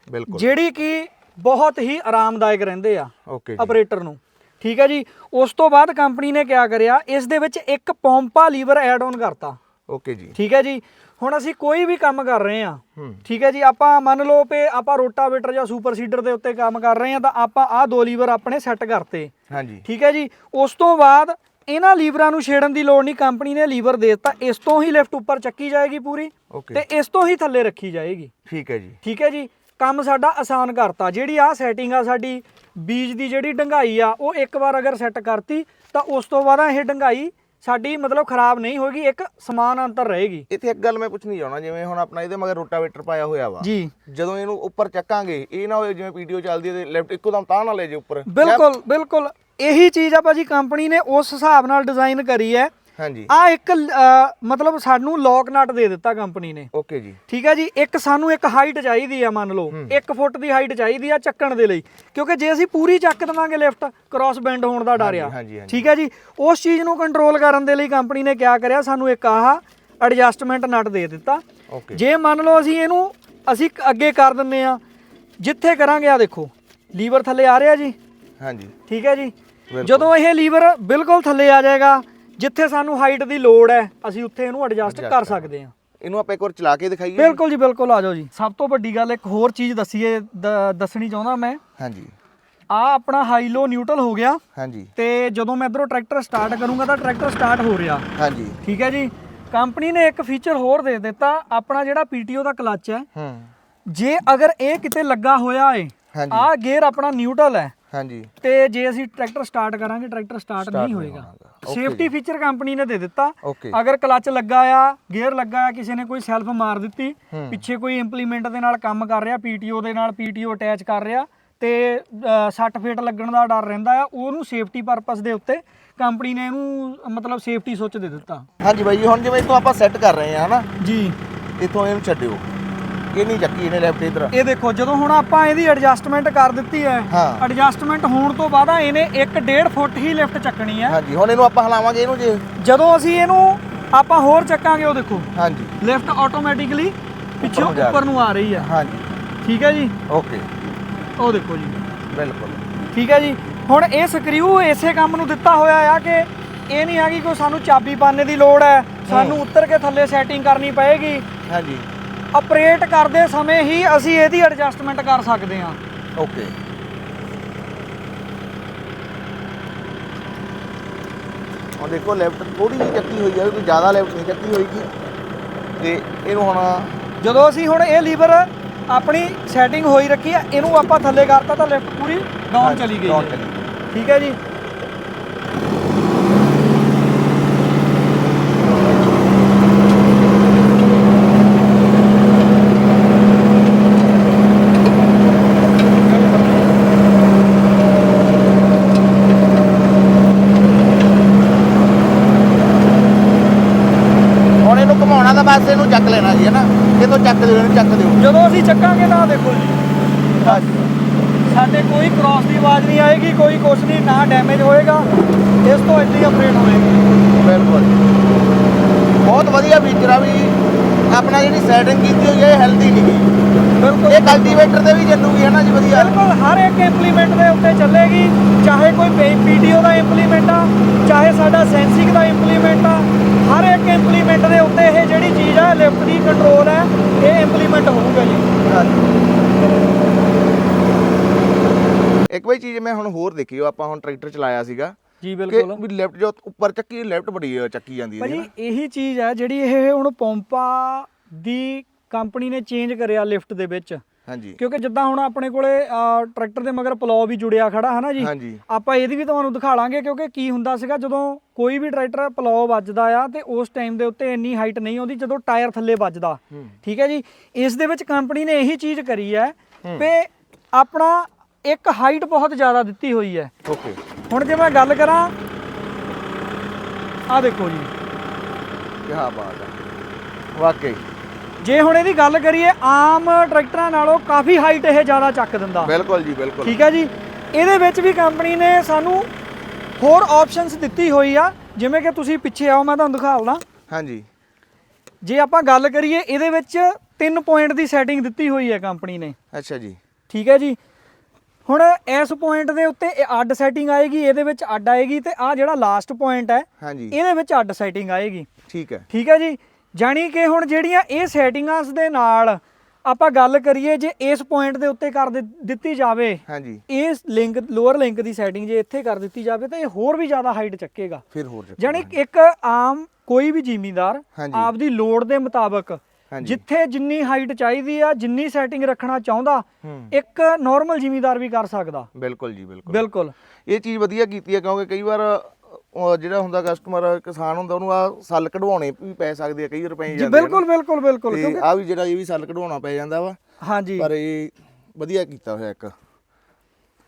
ਬਿਲਕੁਲ। ਜਿਹੜੀ ਕਿ ਬਹੁਤ ਹੀ ਆਰਾਮਦਾਇਕ ਰਹਿੰਦੇ ਆ ਓਕੇ ਆਪਰੇਟਰ ਨੂੰ। ਠੀਕ ਹੈ ਜੀ? ਉਸ ਤੋਂ ਬਾਅਦ ਕੰਪਨੀ ਨੇ ਕਿਆ ਕਰਿਆ? ਇਸ ਦੇ ਵਿੱਚ ਇੱਕ ਪੰਪਾ ਲੀਵਰ ਐਡ ਆਨ ਕਰਤਾ। ਓਕੇ ਜੀ। ਠੀਕ ਹੈ ਜੀ? ਹੁਣ ਅਸੀਂ ਕੋਈ ਵੀ ਕੰਮ ਕਰ ਰਹੇ ਹਾਂ ਹੂੰ। ਠੀਕ ਹੈ ਜੀ? ਆਪਾਂ ਮੰਨ ਲਓ ਕਿ ਆਪਾਂ ਰੋਟਾਵੇਟਰ ਜਾਂ ਸੁਪਰ ਸੀਡਰ ਦੇ ਉੱਤੇ ਕੰਮ ਕਰ ਰਹੇ ਹਾਂ ਤਾਂ ਆਪਾਂ ਆਹ ਦੋ ਲੀਵਰ ਆਪਣੇ ਸੈੱਟ ਕਰਤੇ। ਹਾਂਜੀ। ਠੀਕ ਹੈ ਜੀ? ਉਸ ਤੋਂ ਬਾਅਦ ਇਹਨਾਂ ਲੀਵਰਾਂ ਨੂੰ ਛੇੜਨ ਦੀ ਲੋੜ ਨਹੀਂ ਕੰਪਨੀ ਨੇ ਲੀਵਰ ਦੇ ਦਿੱਤਾ। ਇਸ ਤੋਂ ਹੀ ਲਿਫਟ ਉੱਪਰ ਚੱਕੀ ਜਾਏਗੀ ਪੂਰੀ ਤੇ ਇਸ ਤੋਂ ਹੀ ਥੱਲੇ ਰੱਖੀ ਜਾਏਗੀ। ਠੀਕ ਹੈ ਜੀ। ਠੀਕ ਹੈ ਜੀ? ਕੰਮ ਸਾਡਾ ਆਸਾਨ ਕਰਤਾ। ਜਿਹੜੀ ਆ ਸੈਟਿੰਗ ਆ ਸਾਡੀ ਬੀਜ ਦੀ ਜਿਹੜੀ ਡੰਗਾਈ ਆ ਉਹ ਇੱਕ ਵਾਰ ਅਗਰ ਸੈੱਟ ਕਰਤੀ ਤਾਂ ਉਸ ਤੋਂ ਬਾਅਦ ਇਹ ਡੰਗਾਈ ਸਾਡੀ ਮਤਲਬ ਖਰਾਬ ਨਹੀਂ ਹੋਏਗੀ ਇੱਕ ਸਮਾਨ ਅੰਤਰ ਰਹੇਗੀ। ਇੱਥੇ ਇੱਕ ਗੱਲ ਮੈਂ ਪੁੱਛਣੀ ਚਾਹਣਾ ਜਿਵੇਂ ਹੁਣ ਆਪਣਾ ਇਹਦੇ ਮਗਰ ਰੋਟਾਵੇਟਰ ਪਾਇਆ ਹੋਇਆ ਵਾ। ਜੀ। ਜਦੋਂ ਇਹਨੂੰ ਉੱਪਰ ਚੱਕਾਂਗੇ ਇਹ ਨਾ ਹੋਏ ਜਿਵੇਂ ਪੀਡੀਓ ਚੱਲਦੀ ਹੈ ਤੇ ਲੈਫਟ ਇੱਕੋ ਦਮ ਤਾਂ ਨਾ ਲੈ ਜੇ ਉੱਪਰ। ਬਿਲਕੁਲ ਬਿਲਕੁਲ। ਇਹੀ ਚੀਜ਼ ਆ ਭਾਜੀ ਕੰਪਨੀ ਨੇ ਉਸ ਹਿਸਾਬ ਨਾਲ ਡਿਜ਼ਾਈਨ ਕਰੀ ਹੈ। ਹਾਂਜੀ। ਆ ਇੱਕ ਮਤਲਬ ਸਾਨੂੰ ਲੋਕ ਨਟ ਦੇ ਦਿੱਤਾ ਕੰਪਨੀ ਨੇ। ਓਕੇ ਜੀ। ਠੀਕ ਹੈ ਜੀ? ਇੱਕ ਸਾਨੂੰ ਇੱਕ ਹਾਈਟ ਚਾਹੀਦੀ ਆ ਮੰਨ ਲਓ। 1 ਫੁੱਟ ਦੀ ਹਾਈਟ ਚਾਹੀਦੀ ਆ ਚੱਕਣ ਦੇ ਲਈ। ਕਿਉਂਕਿ ਜੇ ਅਸੀਂ ਪੂਰੀ ਚੱਕ ਦੇਵਾਂਗੇ ਲਿਫਟ ਕ੍ਰਾਸ ਬੈਂਡ ਹੋਣ ਦਾ ਡਰ ਆ। ਠੀਕ ਹੈ ਜੀ? ਉਸ ਚੀਜ਼ ਨੂੰ ਕੰਟਰੋਲ ਕਰਨ ਦੇ ਲਈ ਕੰਪਨੀ ਨੇ ਕਿਆ ਕਰਿਆ? ਸਾਨੂੰ ਇੱਕ ਆਹ ਐਡਜਸਟਮੈਂਟ ਨਟ ਦੇ ਦਿੱਤਾ। ਓਕੇ। ਜੇ ਮੰਨ ਲਓ ਅਸੀਂ ਇਹਨੂੰ ਅਸੀਂ ਅੱਗੇ ਕਰ ਦਿੰਨੇ ਆ। ਜਿੱਥੇ ਕਰਾਂਗੇ ਆ ਦੇਖੋ। ਲੀਵਰ ਥੱਲੇ ਆ ਰਿਹਾ ਜੀ? ਹਾਂਜੀ। ਠੀਕ ਹੈ ਜੀ। ਜਦੋਂ ਇਹ ਲੀਵਰ ਬਿਲਕੁਲ ਥੱਲੇ ਆ ਜਾਏਗਾ ਜਿੱਥੇ ਸਾਨੂੰ ਹਾਈਟ ਦੀ ਲੋੜ ਹੈ ਅਸੀਂ ਉੱਥੇ ਇਹਨੂੰ ਐਡਜਸਟ ਕਰ ਸਕਦੇ ਹਾਂ। ਇਹਨੂੰ ਆਪਾਂ ਇੱਕ ਵਾਰ ਚਲਾ ਕੇ ਦਿਖਾਈਏ ਬਿਲਕੁਲ ਜੀ ਬਿਲਕੁਲ ਆ ਜਾਓ ਜੀ। ਸਭ ਤੋਂ ਵੱਡੀ ਗੱਲ ਇੱਕ ਹੋਰ ਚੀਜ਼ ਦੱਸੀਏ ਦੱਸਣੀ ਚਾਹੁੰਦਾ ਮੈਂ। ਹਾਂਜੀ। ਆ ਆਪਣਾ ਹਾਈ ਲੋ ਨਿਊਟਰਲ ਹੋ ਗਿਆ। ਹਾਂਜੀ। ਤੇ ਜਦੋਂ ਮੈਂ ਇਧਰੋਂ ਟਰੈਕਟਰ ਸਟਾਰਟ ਕਰੂੰਗਾ ਤਾਂ ਟਰੈਕਟਰ ਸਟਾਰਟ ਹੋ ਰਿਹਾ। ਹਾਂਜੀ। ਠੀਕ ਹੈ ਜੀ? ਕੰਪਨੀ ਨੇ ਇੱਕ ਫੀਚਰ ਹੋਰ ਦੇ ਦਿੱਤਾ। ਆਪਣਾ ਜਿਹੜਾ ਪੀਟੀਓ ਦਾ ਕਲੱਚ ਹੈ। ਹੂੰ। ਜੇ ਅਗਰ ਇਹ ਕਿਤੇ ਲੱਗਾ ਹੋਇਆ ਏ ਹਾਂਜੀ। ਆ ਗੇਅਰ ਆਪਣਾ ਨਿਊਟਰਲ ਹੈ। ਹਾਂਜੀ। ਤੇ ਜੇ ਅਸੀਂ ਟਰੈਕਟਰ ਸਟਾਰਟ ਕਰਾਂਗੇ ਟਰੈਕਟਰ ਸਟਾਰਟ ਨਹੀਂ ਹੋਏਗਾ। ਸੇਫਟੀ ਫੀਚਰ ਕੰਪਨੀ ਨੇ ਦੇ ਦਿੱਤਾ। ਅਗਰ ਕਲੱਚ ਲੱਗਾ ਆ ਗੇਅਰ ਲੱਗਾ ਆ ਕਿਸੇ ਨੇ ਕੋਈ ਸੈਲਫ ਮਾਰ ਦਿੱਤੀ ਪਿੱਛੇ ਕੋਈ ਇੰਪਲੀਮੈਂਟ ਦੇ ਨਾਲ ਕੰਮ ਕਰ ਰਿਹਾ ਪੀਟੀਓ ਦੇ ਨਾਲ ਪੀਟੀਓ ਅਟੈਚ ਕਰ ਰਿਹਾ ਤੇ ਅ, ਸੱਟ ਫੇਟ ਲੱਗਣ ਦਾ ਡਰ ਰਹਿੰਦਾ ਆ ਉਹਨੂੰ ਸੇਫਟੀ ਪਰਪਸ ਦੇ ਉੱਤੇ ਕੰਪਨੀ ਨੇ ਇਹਨੂੰ ਮਤਲਬ ਸੇਫਟੀ ਸੁੱਚ ਦੇ ਦਿੱਤਾ। ਹਾਂਜੀ ਬਾਈ ਜੀ ਹੁਣ ਜਿਵੇਂ ਇੱਥੋਂ ਆਪਾਂ ਸੈੱਟ ਕਰ ਰਹੇ ਹਾਂ ਹਨਾ? ਜੀ। ਇੱਥੋਂ ਇਹਨੂੰ ਛੱਡਿਓ। ਇਹ ਨਹੀਂ ਚੱਕੀ ਇਹਨੇ ਲੈਫਟ ਇਧਰ। ਇਹ ਦੇਖੋ ਜਦੋਂ ਹੁਣ ਆਪਾਂ ਇਹਦੀ ਐਡਜਸਟਮੈਂਟ ਕਰ ਦਿੱਤੀ ਹੈ ਹਾਂ। ਐਡਜਸਟਮੈਂਟ ਹੋਣ ਤੋਂ ਬਾਅਦ ਇਹਨੇ 1.5 ਫੁੱਟ ਹੀ ਲਿਫਟ ਚੱਕਣੀ ਹੈ। ਹਾਂਜੀ ਹੁਣ ਇਹਨੂੰ ਆਪਾਂ ਹਲਾਵਾਂਗੇ ਇਹਨੂੰ ਜੇ। ਜਦੋਂ ਅਸੀਂ ਇਹਨੂੰ ਆਪਾਂ ਹੋਰ ਚੱਕਾਂਗੇ ਉਹ ਦੇਖੋ। ਹਾਂਜੀ। ਲਿਫਟ ਆਟੋਮੈਟਿਕਲੀ ਪਿੱਛੋਂ ਨੂੰ ਜਾ ਉੱਪਰ ਨੂੰ ਆ ਰਹੀ ਹੈ। ਹਾਂਜੀ। ਠੀਕ ਹੈ ਜੀ? ਓਕੇ ਉਹ ਦੇਖੋ ਜੀ। ਬਿਲਕੁਲ। ਠੀਕ ਹੈ ਜੀ? ਹੁਣ ਇਹ ਸਕਰੂ ਇਸੇ ਕੰਮ ਨੂੰ ਦਿੱਤਾ ਹੋਇਆ ਆ ਕਿ ਇਹ ਨਹੀਂ ਹੈਗੀ ਕੋਈ ਸਾਨੂੰ ਚਾਬੀ ਪਾਣੇ ਦੀ ਲੋੜ ਹੈ ਸਾਨੂੰ ਉੱਤਰ ਕੇ ਥੱਲੇ ਸੈਟਿੰਗ ਕਰਨੀ ਪਏਗੀ। ਹਾਂਜੀ। ਆਪਰੇਟ ਕਰਦੇ ਸਮੇਂ ਹੀ ਅਸੀਂ ਇਹਦੀ ਐਡਜਸਟਮੈਂਟ ਕਰ ਸਕਦੇ ਹਾਂ ਓਕੇ ਉਹ ਦੇਖੋ ਲੈਫਟ ਥੋੜੀ ਜਿਹੀ ਚੱਕੀ ਹੋਈ ਹੈ ਕੋਈ ਜ਼ਿਆਦਾ ਲੈਫਟ ਨਹੀਂ ਚੱਕੀ ਹੋਈਗੀ ਤੇ ਇਹਨੂੰ ਹੁਣ ਜਦੋਂ ਅਸੀਂ ਹੁਣ ਇਹ ਲੀਵਰ ਆਪਣੀ ਸੈਟਿੰਗ ਹੋਈ ਰੱਖੀ ਹੈ ਇਹਨੂੰ ਆਪਾਂ ਥੱਲੇ ਕਰਤਾ ਤਾਂ ਲੈਫਟ ਪੂਰੀ ਡਾਊਨ ਚਲੀ ਗਈ ਹੈ। ਚਲੀ ਗਈ। ਠੀਕ ਹੈ ਜੀ ਹੁਣ ਇਹਨੂੰ ਘੁਮਾਉਣਾ ਤਾਂ ਬਸ ਇਹਨੂੰ ਚੱਕ ਲੈਣਾ ਜੀ ਹੈ ਨਾ ਇਹ ਤੋਂ ਚੱਕ ਦਿਓ ਇਹਨੂੰ ਚੱਕ ਦਿਓ। ਜਦੋਂ ਅਸੀਂ ਚੱਕਾਂਗੇ ਤਾਂ ਦੇਖੋ ਜੀ। ਸਾਡੇ ਕੋਈ ਕ੍ਰਾਸ ਦੀ ਆਵਾਜ਼ ਨਹੀਂ ਆਏਗੀ ਕੋਈ ਕੁਛ ਨਹੀਂ ਨਾ ਡੈਮੇਜ ਹੋਏਗਾ। ਇਸ ਤੋਂ ਇੱਦਾਂ ਆਪਰੇਟ ਹੋਏਗੀ। ਬਿਲਕੁਲ। ਬਹੁਤ ਵਧੀਆ ਫੀਚਰ ਆ ਵੀ ਆਪਣਾ ਜਿਹੜੀ ਸੈਟਿੰਗ ਕੀਤੀ ਹੋਈ ਹੈ ਇਹ ਹੈਲਦੀ ਨਹੀਂ ਗਈ। ਬਿਲਕੁਲ। ਇਹ ਕਲਟੀਵੇਟਰ ਤੇ ਵੀ ਚੱਲੂਗੀ ਹੈ ਨਾ ਜੀ ਵਧੀਆ। ਬਿਲਕੁਲ ਹਰ ਇੱਕ ਇੰਪਲੀਮੈਂਟ ਦੇ ਉੱਤੇ ਚੱਲੇਗੀ। ਚਾਹੇ ਕੋਈ ਪੀਡੀਓ ਦਾ ਇੰਪਲੀਮੈਂਟ ਆ ਚਾਹੇ ਸਾਡਾ ਸੈਂਸਿੰਗ ਦਾ ਇੰਪਲੀਮੈਂਟ ਆ ਹਰ ਇੱਕ ਇੰਪਲੀਮੈਂਟ ਦੇ ਉੱਤੇ ਇਹ ਜਿਹੜੀ ਚੀਜ਼ ਆ ਲਿਫਟ ਦੀ ਕੰਟਰੋਲ ਹੈ ਇਹ ਇੰਪਲੀਮੈਂਟ ਹੋਊਗਾ ਜੀ। ਇੱਕ ਵਾਰੀ ਚੀਜ਼ ਮੈਂ ਹੁਣ ਹੋਰ ਦੇਖੀ ਉਹ ਆਪਾਂ ਹੁਣ ਟਰੈਕਟਰ ਚਲਾਇਆ ਸੀਗਾ। ਜੀ ਕਿ ਵੀ ਲੈਫਟ ਜੋ ਉੱਪਰ ਚੱਕੀ ਲੈਫਟ ਬੜੀ ਚੱਕੀ ਜਾਂਦੀ ਹੈ ਭਾਜੀ ਇਹੀ ਚੀਜ਼ ਹੈ ਜਿਹੜੀ ਇਹ ਹੁਣ ਪੰਪਾ ਦੀ ਕੰਪਨੀ ਨੇ ਚੇਂਜ ਕਰਿਆ ਲਿਫਟ ਦੇ ਵਿੱਚ। ਹਾਂਜੀ। ਕਿਉਂਕਿ ਜਿੱਦਾਂ ਹੁਣ ਆਪਣੇ ਕੋਲੇ ਟਰੈਕਟਰ ਦੇ ਮਗਰ ਪਲੋ ਵੀ ਜੁੜਿਆ ਖੜਾ ਹੈ ਨਾ ਜੀ ਆਪਾਂ ਇਹਦੀ ਵੀ ਤੁਹਾਨੂੰ ਦਿਖਾ ਲਾਂਗੇ ਕਿਉਂਕਿ ਕੀ ਹੁੰਦਾ ਸੀਗਾ ਜਦੋਂ ਕੋਈ ਵੀ ਟਰੈਕਟਰ ਪਲੋ ਵੱਜਦਾ ਆ ਤੇ ਉਸ ਟਾਈਮ ਦੇ ਉੱਤੇ ਇੰਨੀ ਹਾਈਟ ਨਹੀਂ ਆਉਂਦੀ ਜਦੋਂ ਟਾਇਰ ਥੱਲੇ ਵੱਜਦਾ। ਠੀਕ ਹੈ ਜੀ? ਇਸ ਦੇ ਵਿੱਚ ਕੰਪਨੀ ਨੇ ਇਹੀ ਚੀਜ਼ ਕਰੀ ਹੈ ਕਿ ਆਪਣਾ ਇੱਕ ਹਾਈਟ ਬਹੁਤ ਜ਼ਿਆਦਾ ਦਿੱਤੀ ਹੋਈ ਹੈ। ਓਕੇ। ਹੁਣ ਜੇ ਮੈਂ ਗੱਲ ਕਰਾਂ ਆ ਦੇਖੋ ਜੀ। ਕੀ ਬਾਤ ਹੈ। ਵਾਕਈ। ਜੇ ਹੁਣ ਇਹਦੀ ਗੱਲ ਕਰੀਏ ਆਮ ਟਰੈਕਟਰਾਂ ਨਾਲੋਂ ਕਾਫੀ ਹਾਈਟ ਇਹ ਜ਼ਿਆਦਾ ਚੱਕ ਦਿੰਦਾ। ਬਿਲਕੁਲ ਜੀ ਬਿਲਕੁਲ। ਠੀਕ ਹੈ ਜੀ? ਇਹਦੇ ਵਿੱਚ ਵੀ ਕੰਪਨੀ ਨੇ ਸਾਨੂੰ ਹੋਰ ਆਪਸ਼ਨਸ ਦਿੱਤੀ ਹੋਈ ਆ ਜਿਵੇਂ ਕਿ ਤੁਸੀਂ ਪਿੱਛੇ ਆਓ ਮੈਂ ਤੁਹਾਨੂੰ ਦਿਖਾਉਂਦਾ ਹਾਂਜੀ। ਜੇ ਆਪਾਂ ਗੱਲ ਕਰੀਏ ਇਹਦੇ ਵਿੱਚ 3 ਪੁਆਇੰਟ ਦੀ ਸੈਟਿੰਗ ਦਿੱਤੀ ਹੋਈ ਹੈ ਕੰਪਨੀ ਨੇ। ਅੱਛਾ ਜੀ। ਠੀਕ ਹੈ ਜੀ? ਹੁਣ ਇਸ ਪੁਆਇੰਟ ਦੇ ਉੱਤੇ ਇਹ ਅੱਡ ਸੈਟਿੰਗ ਆਏਗੀ ਇਹਦੇ ਵਿੱਚ ਅੱਡ ਆਏਗੀ ਤੇ ਆ ਜਿਹੜਾ ਲਾਸਟ ਪੁਆਇੰਟ ਹੈ ਹਾਂਜੀ। ਇਹਦੇ ਵਿੱਚ ਅੱਡ ਸੈਟਿੰਗ ਆਏਗੀ। ਠੀਕ ਹੈ। ਠੀਕ ਹੈ ਜੀ? ਜਾਣੀ ਕਿ ਹੁਣ ਜਿਹੜੀਆਂ ਇਹ ਸੈਟਿੰਗਾਂ ਦੇ ਨਾਲ ਆਪਾਂ ਗੱਲ ਕਰੀਏ ਜੇ ਇਸ ਪੁਆਇੰਟ ਦੇ ਉੱਤੇ ਕਰ ਦਿੱਤੀ ਜਾਵੇ ਹਾਂਜੀ। ਇਸ ਲਿੰਕ ਲੋਅਰ ਲਿੰਕ ਦੀ ਸੈਟਿੰਗ ਜੇ ਇੱਥੇ ਕਰ ਦਿੱਤੀ ਜਾਵੇ ਤਾਂ ਇਹ ਹੋਰ ਵੀ ਜ਼ਿਆਦਾ ਹਾਈਟ ਚੱਕੇਗਾ। ਫਿਰ ਹੋਰ ਕਿ ਇੱਕ ਆਮ ਕੋਈ ਵੀ ਜ਼ਿਮੀਂਦਾਰ। ਆਪਦੀ ਲੋੜ ਦੇ ਮੁਤਾਬਕ। ਜਿੱਥੇ ਜਿੰਨੀ ਹਾਈਟ ਚਾਹੀਦੀ ਆ ਜਿੰਨੀ ਸੈਟਿੰਗ ਰੱਖਣਾ ਚਾਹੁੰਦਾ। ਇੱਕ ਨਾਰਮਲ ਜ਼ਿਮੀਂਦਾਰ ਵੀ ਕਰ ਸਕਦਾ। ਬਿਲਕੁਲ ਜੀ ਬਿਲਕੁਲ। ਬਿਲਕੁਲ। ਇਹ ਚੀਜ਼ ਵਧੀਆ ਕੀਤੀ ਹੈ ਕਿਉਂਕਿ ਕਈ ਵਾਰ ਜਿਹੜਾ ਹੁੰਦਾ ਕਸਟਮਰ ਕਿਸਾਨ ਹੁੰਦਾ ਉਹਨੂੰ ਆ ਸੱਲ ਕਢਵਾਉਣੇ ਵੀ ਪੈ ਸਕਦੇ ਆ ਕਈ ਰੁਪਏ ਜੀ ਜਾਂਦੇ ਨਾ। ਬਿਲਕੁਲ ਬਿਲਕੁਲ ਬਿਲਕੁਲ ਕਿਉਂਕਿ ਆ ਵੀ ਜਿਹੜਾ ਇਹ ਵੀ ਸੱਲ ਕਢਵਾਉਣਾ ਪੈ ਜਾਂਦਾ ਵਾ। ਹਾਂਜੀ। ਪਰ ਇਹ ਵਧੀਆ ਕੀਤਾ ਹੋਇਆ ਇੱਕ।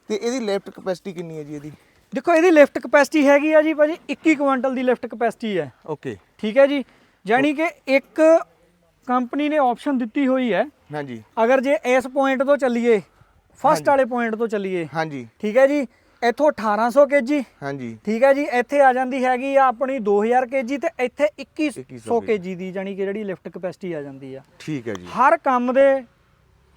ਤੇ ਇਹਦੀ ਲਿਫਟ ਕਪੈਸਿਟੀ ਕਿੰਨੀ ਹੈ ਜੀ ਇਹਦੀ? ਦੇਖੋ ਇਹਦੀ ਲਿਫਟ ਕਪੈਸਿਟੀ ਹੈਗੀ ਆ ਜੀ ਭਾਜੀ 21 ਕੁਇੰਟਲ ਦੀ ਲਿਫਟ ਕਪੈਸਿਟੀ ਹੈ। ਓਕੇ। ਠੀਕ ਹੈ ਜੀ? ਜਾਣੀ ਕਿ ਇੱਕ ਕੰਪਨੀ ਨੇ ਆਪਸ਼ਨ ਦਿੱਤੀ ਹੋਈ ਹੈ। ਹਾਂਜੀ। ਅਗਰ ਜੇ ਇਸ ਪੁਆਇੰਟ ਤੋਂ ਚੱਲੀਏ ਫਸਟ ਵਾਲੇ ਪੁਆਇੰਟ ਤੋਂ ਚੱਲੀਏ। ਹਾਂਜੀ। ਠੀਕ ਹੈ ਜੀ? ਇੱਥੋਂ 1800 ਕੇਜੀ। ਹਾਂਜੀ। ਠੀਕ ਹੈ ਜੀ ਇੱਥੇ ਆ ਜਾਂਦੀ ਹੈਗੀ ਆ ਆਪਣੀ 2000 ਕੇਜੀ ਤੇ ਇੱਥੇ 2100 2100 ਕੇਜੀ ਦੀ ਜਾਨੀ ਕਿ ਜਿਹੜੀ ਲਿਫਟ ਕਪੈਸਿਟੀ ਆ ਜਾਂਦੀ ਆ। ਠੀਕ ਹੈ ਜੀ। ਹਰ ਕੰਮ ਦੇ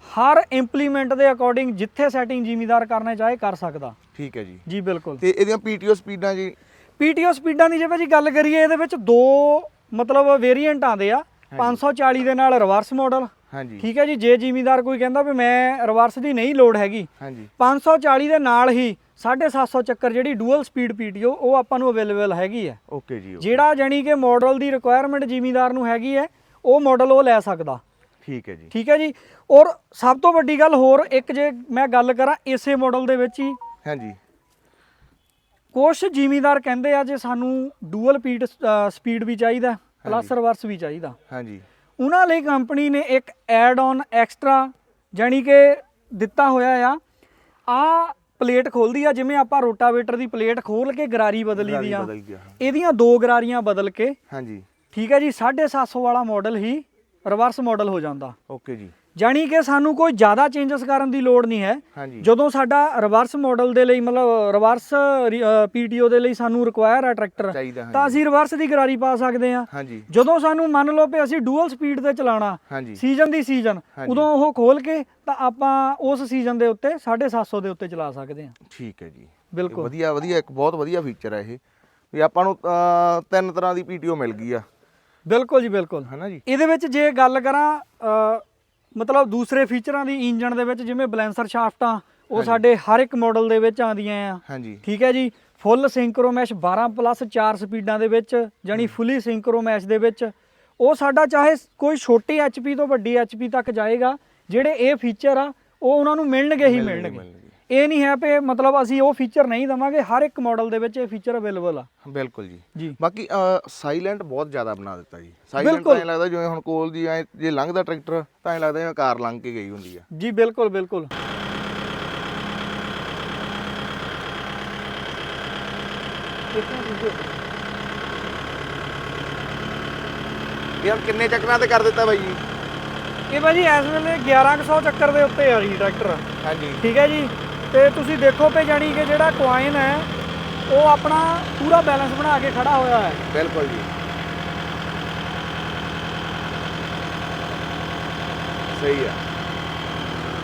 ਹਰ ਇੰਪਲੀਮੈਂਟ ਦੇ ਅਕੋਰਡਿੰਗ ਜਿੱਥੇ ਸੈਟਿੰਗ ਜ਼ਿਮੀਦਾਰ ਕਰਨਾ ਚਾਹੇ ਕਰ ਸਕਦਾ। ਠੀਕ ਹੈ ਜੀ। ਜੀ ਬਿਲਕੁਲ। ਤੇ ਇਹਦੀਆਂ ਪੀਟੀਓ ਸਪੀਡਾਂ ਜੀ? ਪੀਟੀਓ ਸਪੀਡਾਂ ਦੀ ਜੇ ਭਾਜੀ ਗੱਲ ਕਰੀਏ ਇਹਦੇ ਵਿੱਚ ਦੋ ਮਤਲਬ ਵੇਰੀਐਂਟ ਆਉਂਦੇ ਆ। 540 ਦੇ ਨਾਲ ਰਿਵਰਸ ਮਾਡਲ ਹਾਂਜੀ। ਠੀਕ ਹੈ ਜੀ ਜੇ ਜ਼ਿਮੀਦਾਰ ਕੋਈ ਕਹਿੰਦਾ ਵੀ ਮੈਂ ਰਿਵਰਸ ਦੀ ਨਹੀਂ ਲੋਡ ਹੈਗੀ। ਹਾਂਜੀ। 540 ਦੇ ਨਾਲ ਹੀ 750 ਚੱਕਰ ਜਿਹੜੀ ਡੂਅਲ ਸਪੀਡ ਪੀਟੀਓ ਉਹ ਆਪਾਂ ਨੂੰ ਅਵੇਲੇਬਲ ਹੈਗੀ ਹੈ। ਓਕੇ ਜੀ ਜਿਹੜਾ ਜਾਨੀ ਕਿ ਮਾਡਲ ਦੀ ਰਿਕੁਆਇਰਮੈਂਟ ਜ਼ਿਮੀਦਾਰ ਨੂੰ ਹੈਗੀ ਹੈ ਉਹ ਮਾਡਲ ਉਹ ਲੈ ਸਕਦਾ। ਠੀਕ ਹੈ ਜੀ। ਠੀਕ ਹੈ ਜੀ? ਔਰ ਸਭ ਤੋਂ ਵੱਡੀ ਗੱਲ ਹੋਰ ਇੱਕ ਜੇ ਮੈਂ ਗੱਲ ਕਰਾਂ ਇਸੇ ਮਾਡਲ ਦੇ ਵਿੱਚ ਹੀ। ਹਾਂਜੀ। ਕੁਝ ਜ਼ਿਮੀਦਾਰ ਕਹਿੰਦੇ ਆ ਜੇ ਸਾਨੂੰ ਡੂਅਲ ਪੀਟ ਸਪੀਡ ਵੀ ਚਾਹੀਦਾ ਪਲੱਸ ਰਿਵਰਸ ਵੀ ਚਾਹੀਦਾ। ਹਾਂਜੀ। ਉਹਨਾਂ ਲਈ ਕੰਪਨੀ ਨੇ ਇੱਕ ਐਡ ਔਨ ਐਕਸਟਰਾ ਜਾਨੀ ਕਿ ਦਿੱਤਾ ਹੋਇਆ ਆ। ਆ ਪਲੇਟ ਖੋਲਦੀ ਆ ਜਿਵੇਂ ਆਪਾਂ ਰੋਟਾਵੇਟਰ ਦੀ ਪਲੇਟ ਖੋਲ ਕੇ ਗਰਾਰੀ ਬਦਲੀ ਗਰਾਰੀ ਬਦਲ ਗਿਆ ਇਹਦੀਆਂ ਦੋ ਗਰਾਰੀਆਂ ਬਦਲ ਕੇ ਹਾਂਜੀ। ਠੀਕ ਹੈ ਜੀ 750 ਵਾਲਾ ਮਾਡਲ ਹੀ ਰਿਵਰਸ ਮਾਡਲ ਹੋ ਜਾਂਦਾ। ਓਕੇ ਜੀ। ਜਾਣੀ ਕਿ ਸਾਨੂੰ ਕੋਈ ਜ਼ਿਆਦਾ ਚੇਂਜਸ ਕਰਨ ਦੀ ਲੋੜ ਨਹੀਂ ਹੈ। ਹਾਂਜੀ। ਜਦੋਂ ਸਾਡਾ ਰਿਵਰਸ ਮਾਡਲ ਦੇ ਲਈ ਮਤਲਬ ਰਿਵਰਸ ਪੀਟੀਓ ਦੇ ਲਈ ਸਾਨੂੰ ਰਿਕੁਆਇਰ ਹੈ ਟਰੈਕਟਰ ਚਾਹੀਦਾ ਤਾਂ ਅਸੀਂ ਰਿਵਰਸ ਦੀ ਗਰਾਰੀ ਪਾ ਸਕਦੇ ਹਾਂ। ਹਾਂਜੀ। ਜਦੋਂ ਸਾਨੂੰ ਮੰਨ ਲਓ ਵੀ ਅਸੀਂ ਡੂਅਲ ਸਪੀਡ ਤੇ ਚਲਾਣਾ ਹਾਂਜੀ। ਸੀਜ਼ਨ ਦੀ ਸੀਜ਼ਨ ਹਾਂਜੀ। ਉਦੋਂ ਉਹ ਖੋਲ ਕੇ ਤਾਂ ਆਪਾਂ ਉਸ ਸੀਜ਼ਨ ਦੇ ਉੱਤੇ 750 ਦੇ ਉੱਤੇ ਚਲਾ ਸਕਦੇ ਹਾਂ। ਠੀਕ ਹੈ ਜੀ। ਇਹ ਬਿਲਕੁਲ। ਵਧੀਆ ਵਧੀਆ ਇੱਕ ਬਹੁਤ ਵਧੀਆ ਫੀਚਰ ਹੈ ਇਹ। ਵੀ ਆਪਾਂ ਨੂੰ ਅਹ, ਤਿੰਨ ਤਰ੍ਹਾਂ ਦੀ ਪੀਟੀਓ ਮਿਲ ਗਈ ਆ। ਬਿਲਕੁਲ ਜੀ ਬਿਲਕੁਲ। ਹਨਾ ਜੀ। ਇਹਦੇ ਵਿੱਚ ਜੇ ਗੱਲ ਕਰਾਂ ਮਤਲਬ ਦੂਸਰੇ ਫੀਚਰਾਂ ਦੀ ਇੰਜਨ ਦੇ ਵਿੱਚ ਜਿਵੇਂ ਬਲੈਂਸਰ ਸ਼ਾਫਟਾਂ ਉਹ ਸਾਡੇ ਹਰ ਇੱਕ ਮਾਡਲ ਦੇ ਵਿੱਚ ਆਉਂਦੀਆਂ ਆ। ਹਾਂਜੀ। ਠੀਕ ਹੈ ਜੀ? ਫੁੱਲ ਸਿੰਕਰੋਮੈਸ਼ 12 ਪਲੱਸ 4 ਸਪੀਡਾਂ ਦੇ ਵਿੱਚ ਜਾਨੀ ਫੁੱਲੀ ਸਿੰਕਰੋਮੈਸ਼ ਦੇ ਵਿੱਚ। ਉਹ ਸਾਡਾ ਚਾਹੇ ਕੋਈ ਛੋਟੀ HP ਤੋਂ ਵੱਡੀ HP ਤੱਕ ਜਾਏਗਾ ਜਿਹੜੇ ਇਹ ਫੀਚਰ ਆ ਉਹ ਉਹਨਾਂ ਨੂੰ ਮਿਲਣਗੇ ਹੀ ਮਿਲਣਗੇ। ਇਹ ਨਹੀਂ ਹੈ ਕਿ ਮਤਲਬ ਅਸੀਂ ਉਹ ਫੀਚਰ ਨਹੀਂ ਦਵਾਂਗੇ ਹਰ ਇੱਕ ਮਾਡਲ ਦੇ ਵਿੱਚ ਇਹ ਫੀਚਰ ਅਵੇਲੇਬਲ ਆ। ਬਿਲਕੁਲ ਜੀ। ਜੀ। ਬਾਕੀ ਸਾਈਲੈਂਟ ਬਹੁਤ ਜ਼ਿਆਦਾ ਬਣਾ ਦਿੱਤਾ ਜੀ। ਬਿਲਕੁਲ। ਤਾਂ ਐਂ ਲੱਗਦਾ ਜਿਵੇਂ ਹੁਣ ਕੋਲ ਦੀ ਐਂ ਜੇ ਲੰਘਦਾ ਟਰੈਕਟਰ ਤਾਂ ਐਂ ਲੱਗਦਾ ਜਿਵੇਂ ਕਾਰ ਲੰਘ ਕੇ ਗਈ ਹੁੰਦੀ ਆ। ਜੀ ਬਿਲਕੁਲ ਬਿਲਕੁਲ। ਹੁਣ ਕਿੰਨੇ ਚੱਕਰਾਂ ਤੇ ਕਰ ਦਿੱਤਾ ਬਾਈ ਜੀ? ਇਹ ਭਾਜੀ ਇਸ ਵੇਲੇ 1100 ਚੱਕਰ ਦੇ ਉੱਤੇ ਆ ਜੀ ਟਰੈਕਟਰ ਹਾਂਜੀ। ਠੀਕ ਹੈ ਜੀ? ਤੇ ਤੁਸੀਂ ਦੇਖੋ ਪੇ ਜਾਣੀ ਕਿ ਜਿਹੜਾ ਕੁਆਇਨ ਹੈ ਉਹ ਆਪਣਾ ਪੂਰਾ ਬੈਲੈਂਸ ਬਣਾ ਕੇ ਖੜਾ ਹੋਇਆ ਹੈ। ਬਿਲਕੁਲ ਜੀ। ਸਹੀ ਆ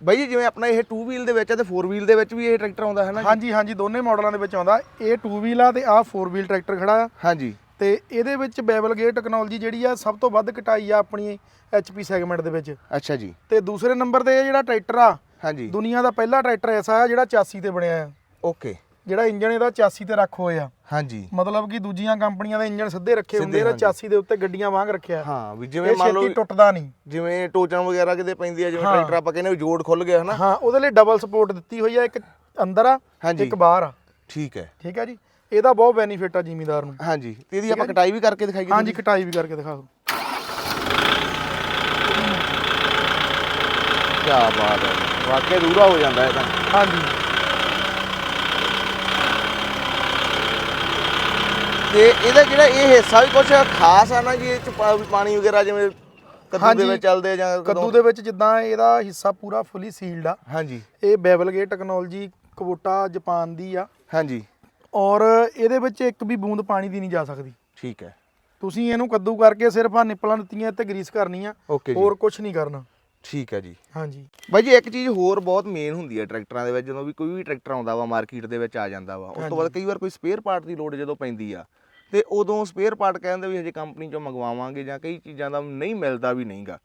ਬਾਈ ਜੀ ਜਿਵੇਂ ਆਪਣਾ ਇਹ 2 ਵੀਲ ਦੇ ਵਿੱਚ ਹੈ ਤੇ 4 ਵੀਲ ਦੇ ਵਿੱਚ ਵੀ ਇਹ ਟਰੈਕਟਰ ਆਉਂਦਾ ਹੈ ਨਾ ਜੀ? ਹਾਂਜੀ ਹਾਂਜੀ ਦੋਨੇ ਮਾਡਲਾਂ ਦੇ ਵਿੱਚ ਆਉਂਦਾ। ਇਹ 2 ਵੀਲ ਆ ਤੇ ਆ 4 ਵੀਲ ਟਰੈਕਟਰ ਖੜਾ ਆ। ਹਾਂਜੀ। ਤੇ ਇਹਦੇ ਵਿੱਚ ਬੈਬਲ ਗੇਅਰ ਟੈਕਨੋਲੋਜੀ ਜਿਹੜੀ ਆ ਸਭ ਤੋਂ ਵੱਧ ਕਟਾਈ ਆ ਆਪਣੀ HP ਸੈਗਮੈਂਟ ਦੇ ਵਿੱਚ। ਅੱਛਾ ਜੀ। ਤੇ ਦੂਸਰੇ ਨੰਬਰ ਤੇ ਇਹ ਜਿਹੜਾ ਟਰੈਕਟਰ ਆ ਹਾਂਜੀ। ਦੁਨੀਆ ਦਾ ਪਹਿਲਾ ਟਰੈਕਟਰ ਐਸਾ ਆ ਜਿਹੜਾ 84 ਤੇ ਬਣਿਆ ਆ। ਓਕੇ। ਜਿਹੜਾ ਇੰਜਨ ਇਹਦਾ 84 ਤੇ ਰੱਖ ਹੋਏ ਆ। ਹਾਂਜੀ। ਮਤਲਬ ਕਿ ਦੂਜੀਆਂ ਕੰਪਨੀਆਂ ਦੇ ਇੰਜਨ ਸਿੱਧੇ ਰੱਖੇ ਹੁੰਦੇ ਇਹਦਾ 84 ਦੇ ਉੱਤੇ ਗੱਡੀਆਂ ਵਾਂਗ ਰੱਖਿਆ। ਹਾਂ ਵੀ ਜਿਵੇਂ ਮੰਨ ਲਓ ਛੇਤੀ ਟੁੱਟਦਾ ਨਹੀਂ। ਜਿਵੇਂ ਟੋਚਨ ਵਗੈਰਾ ਕਿਤੇ ਪੈਂਦੀ ਆ ਜਿਵੇਂ। ਟਰੈਕਟਰ ਆਪਾਂ ਕਹਿੰਦੇ ਜੋੜ ਖੁੱਲ ਗਿਆ ਹਨਾ? ਹਾਂ ਉਹਦੇ ਲਈ ਡਬਲ ਸਪੋਰਟ ਦਿੱਤੀ ਹੋਈ ਆ ਇੱਕ ਅੰਦਰ ਆ। ਇੱਕ ਬਾਹਰ ਆ। ਠੀਕ ਹੈ। ਠੀਕ ਹੈ ਜੀ? ਇਹਦਾ ਬਹੁਤ ਬੈਨੀਫਿਟ ਆ ਜ਼ਿਮੀਦਾਰ ਨੂੰ। ਹਾਂਜੀ। ਤੇ ਇਹਦੀ ਆਪਾਂ ਕਟਾਈ ਵੀ ਕਰਕੇ ਦਿਖਾਈਏ ਹਾਂਜੀ ਕਟਾਈ ਵੀ ਕਰਕੇ ਦਿਖਾ ਦਿਓ। ਕੀ ਬਾਤ ਹੈ। ਵਾਕਿਆ ਦੂਰਾ ਹੋ ਜਾਂਦਾ ਇਹ ਤਾਂ। ਹਾਂਜੀ। ਤੇ ਇਹਦਾ ਜਿਹੜਾ ਇਹ ਹਿੱਸਾ ਵੀ ਕੁਝ ਖਾਸ ਆ ਨਾ ਜੀ ਇਹ ਚ ਪਾ- ਵੀ ਪਾਣੀ ਵਗੈਰਾ ਜਿਵੇਂ ਕੱਦੂ ਦੇ ਹਾਂਜੀ। ਵਿੱਚ ਚੱਲਦੇ ਜਾਂ ਕੱਦੂ? ਦੇ ਵਿੱਚ ਜਿੱਦਾਂ ਇਹਦਾ ਹਿੱਸਾ ਪੂਰਾ ਫੁੱਲੀ ਸੀਲਡ ਆ। ਹਾਂਜੀ। ਇਹ ਬੈਬਲ ਗੇਟ ਟੈਕਨੋਲੋਜੀ ਕਬੋਟਾ ਜਾਪਾਨ ਦੀ ਆ। ਹਾਂਜੀ। ਔਰ ਇਹਦੇ ਵਿੱਚ ਇੱਕ ਵੀ ਬੂੰਦ ਪਾਣੀ ਦੀ ਨਹੀਂ ਜਾ ਸਕਦੀ। ਠੀਕ ਹੈ। ਤੁਸੀਂ ਇਹਨੂੰ ਕੱਦੂ ਕਰਕੇ ਸਿਰਫ ਆ ਨਿਪਲਾਂ ਦਿੱਤੀਆਂ ਤੇ ਗਰੀਸ ਕਰਨੀ ਆ ਓਕੇ ਜੀ। ਹੋਰ ਕੁਝ ਨਹੀਂ ਕਰਨਾ। ਠੀਕ ਹੈ ਜੀ। ਹਾਂਜੀ। ਬਾਈ ਜੀ ਇੱਕ ਚੀਜ਼ ਹੋਰ ਬਹੁਤ ਮੇਨ ਹੁੰਦੀ ਹੈ ਟਰੈਕਟਰਾਂ ਦੇ ਵਿੱਚ ਜਦੋਂ ਵੀ ਕੋਈ ਵੀ ਟਰੈਕਟਰ ਆਉਂਦਾ ਵਾ ਮਾਰਕੀਟ ਦੇ ਵਿੱਚ ਆ ਜਾਂਦਾ ਵਾ ਉਸ ਤੋਂ ਬਾਅਦ ਕਈ ਵਾਰ ਕੋਈ ਸਪੇਅਰ ਪਾਰਟ ਦੀ ਲੋੜ ਜਦੋਂ ਪੈਂਦੀ ਆ ਤੇ ਉਦੋਂ ਸਪੇਅਰ ਪਾਰਟ ਕਹਿੰਦੇ ਵੀ ਹਜੇ ਕੰਪਨੀ ਚੋਂ ਮੰਗਵਾਵਾਂਗੇ ਜਾਂ ਕਈ ਚੀਜ਼ਾਂ ਦਾ ਨਹੀਂ ਮਿਲਦਾ ਵੀ ਨਹੀਂਗਾ।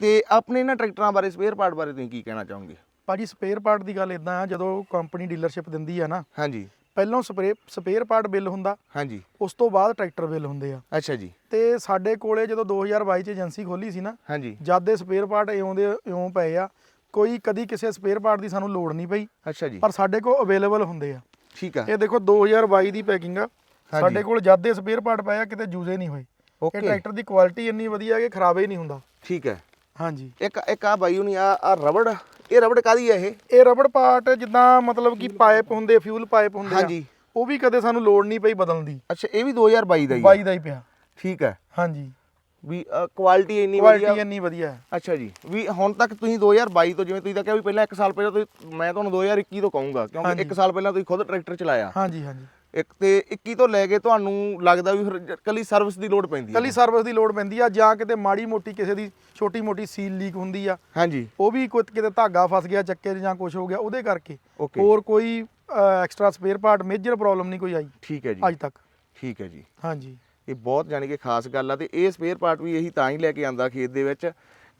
ਤੇ ਆਪਣੇ ਇਹਨਾਂ ਟਰੈਕਟਰਾਂ ਬਾਰੇ ਸਪੇਅਰ ਪਾਰਟ ਬਾਰੇ ਤੁਸੀਂ ਕੀ ਕਹਿਣਾ ਚਾਹੋਗੇ? ਭਾਜੀ ਸਪੇਅਰ ਪਾਰਟ ਦੀ ਗੱਲ ਇਦਾਂ ਆ ਜਦੋਂ ਕੰਪਨੀ ਡੀਲਰਸ਼ਿਪ ਦਿੰਦੀ ਆ ਨਾ ਹਾਂਜੀ। ਪਹਿਲਾਂ ਸਪਰੇ ਸਪੇਅਰ ਪਾਰਟ ਬਿੱਲ ਹੁੰਦਾ ਹਾਂਜੀ। ਉਸ ਤੋਂ ਬਾਅਦ ਟਰੈਕਟਰ ਬਿੱਲ ਹੁੰਦੇ ਆ। ਅੱਛਾ ਜੀ। ਤੇ ਸਾਡੇ ਕੋਲੇ ਜਦੋਂ 2022 ਚ ਏਜੰਸੀ ਖੋਲੀ ਸੀ ਨਾ ਹਾਂਜੀ। ਜਦ ਦੇ ਸਪੇਅਰ ਪਾਰਟ ਇਉਂ ਦੇ ਇਉਂ ਪਏ ਆ ਕੋਈ ਕਦੀ ਕਿਸੇ ਸਪੇਅਰ ਪਾਰਟ ਦੀ ਸਾਨੂੰ ਲੋੜ ਨਹੀਂ ਪਈ। ਅੱਛਾ ਜੀ। ਪਰ ਸਾਡੇ ਕੋਲ ਅਵੇਲੇਬਲ ਹੁੰਦੇ ਆ। ਠੀਕ ਆ। ਇਹ ਦੇਖੋ 2022 ਦੀ ਪੈਕਿੰਗ ਆ। ਸਾਡੇ ਕੋਲ ਜਦ ਦੇ ਸਪੇਅਰ ਪਾਰਟ ਪਏ ਆ ਕਿਤੇ ਯੂਜ਼ੇ ਨਹੀਂ ਹੋਏ। ਓਕੇ। ਟਰੈਕਟਰ ਦੀ ਕੁਆਲਿਟੀ ਇੰਨੀ ਵਧੀਆ ਕਿ ਖਰਾਬ ਹੀ ਨਹੀਂ ਹੁੰਦਾ। ਠੀਕ ਹੈ। ਹਾਂਜੀ। ਇੱਕ ਇੱਕ ਆ ਬਾਈ ਹੁਣੀ ਆ ਆ ਰਬੜ ਇਹ ਰਬੜ ਕਾਦੀ ਹੈ ਇਹ? ਇਹ ਰਬੜ ਪਾਰਟ ਜਿੱਦਾਂ ਮਤਲਬ ਕਿ ਪਾਈਪ ਹੁੰਦੇ ਫਿਊਲ ਪਾਈਪ ਹੁੰਦੇ ਆ ਹਾਂਜੀ। ਉਹ ਵੀ ਕਦੇ ਸਾਨੂੰ ਲੋੜ ਨਹੀਂ ਪਈ ਬਦਲਣ ਦੀ। ਅੱਛਾ ਇਹ ਵੀ 2022 ਦਾ ਹੀ ਹੈ 22 ਦਾ ਹੀ ਪਿਆ। ਠੀਕ ਹੈ ਹਾਂਜੀ। ਵੀ ਕੁਆਲਿਟੀ ਇੰਨੀ ਕੁਆਲਿਟੀ ਵਧੀਆ ਇੰਨੀ ਵਧੀਆ ਹੈ। ਅੱਛਾ ਜੀ। ਵੀ ਹੁਣ ਤੱਕ ਤੁਸੀਂ 2022 ਤੋਂ ਜਿਵੇਂ ਤੁਸੀਂ ਤਾਂ ਕਿਹਾ ਵੀ ਪਹਿਲਾਂ 1 ਸਾਲ ਪਹਿਲਾਂ ਤੁਸੀਂ ਮੈਂ ਤੁਹਾਨੂੰ 2021 ਤੋਂ ਕਹੂੰਗਾ ਕਿਉਂਕਿ ਹਾਂਜੀ। 1 ਸਾਲ ਪਹਿਲਾਂ ਤੁਸੀਂ ਖੁਦ ਟਰੈਕਟਰ ਚਲਾਇਆ। ਹਾਂਜੀ ਹਾਂਜੀ। ਇੱਕ ਤੇ 21 ਤੋਂ ਲੈ ਕੇ ਤੁਹਾਨੂੰ ਲੱਗਦਾ ਵੀ ਫਿਰ ਕੱਲੀ ਸਰਵਿਸ ਦੀ ਲੋੜ ਪੈਂਦੀ ਹੈ ਕੱਲੀ ਸਰਵਿਸ ਦੀ ਲੋੜ ਪੈਂਦੀ ਆ ਜਾਂ ਕਿਤੇ ਮਾੜੀ ਮੋਟੀ ਕਿਸੇ ਦੀ ਛੋਟੀ ਮੋਟੀ ਸੀਲ ਲੀਕ ਹੁੰਦੀ ਆ। ਹਾਂਜੀ। ਉਹ ਵੀ ਕੋਈ ਕਿਤੇ ਧਾਗਾ ਫਸ ਗਿਆ ਚੱਕੇ ਜਾਂ ਕੁਝ ਹੋ ਗਿਆ ਉਹਦੇ ਕਰਕੇ। ਓਕੇ। ਹੋਰ ਕੋਈ extra spare part major problem ਨਹੀਂ ਕੋਈ ਆਈ ਠੀਕ ਹੈ ਜੀ। ਅੱਜ ਤੱਕ। ਠੀਕ ਹੈ ਜੀ। ਹਾਂਜੀ। ਇਹ ਬਹੁਤ ਜਾਣੀ ਕਿ ਖਾਸ ਗੱਲ ਆ ਤੇ ਇਹ ਸਪੇਅਰ ਪਾਰਟ ਵੀ ਇਹੀ ਤਾਂ ਹੀ ਲੈ ਕੇ ਆਂਦਾ ਖੇਤ ਦੇ ਵਿੱਚ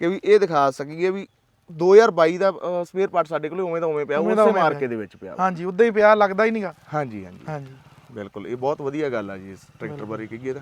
ਕਿ ਵੀ ਇਹ ਦਿਖਾ ਸਕੀਏ ਵੀ 2022 ਦਾ ਸਪੇਅਰ ਪਾਰਟ ਸਾਡੇ ਕੋਲ ਉਵੇਂ ਦਾ ਉਵੇਂ ਪਿਆ ਉਸੇ ਮਾਰਕੇ। ਦੇ ਵਿੱਚ ਪਿਆ। ਹਾਂਜੀ ਉਦਾਂ ਹੀ ਪਿਆ ਲੱਗਦਾ ਹੀ ਨਹੀਂਗਾ ਹਾਂਜੀ ਹਾਂਜੀ। ਹਾਂਜੀ। ਬਿਲਕੁਲ ਇਹ ਬਹੁਤ ਵਧੀਆ ਗੱਲ ਆ ਜੀ ਇਸ ਟਰੈਕਟਰ ਬਾਰੇ ਕਹੀਏ ਤਾਂ।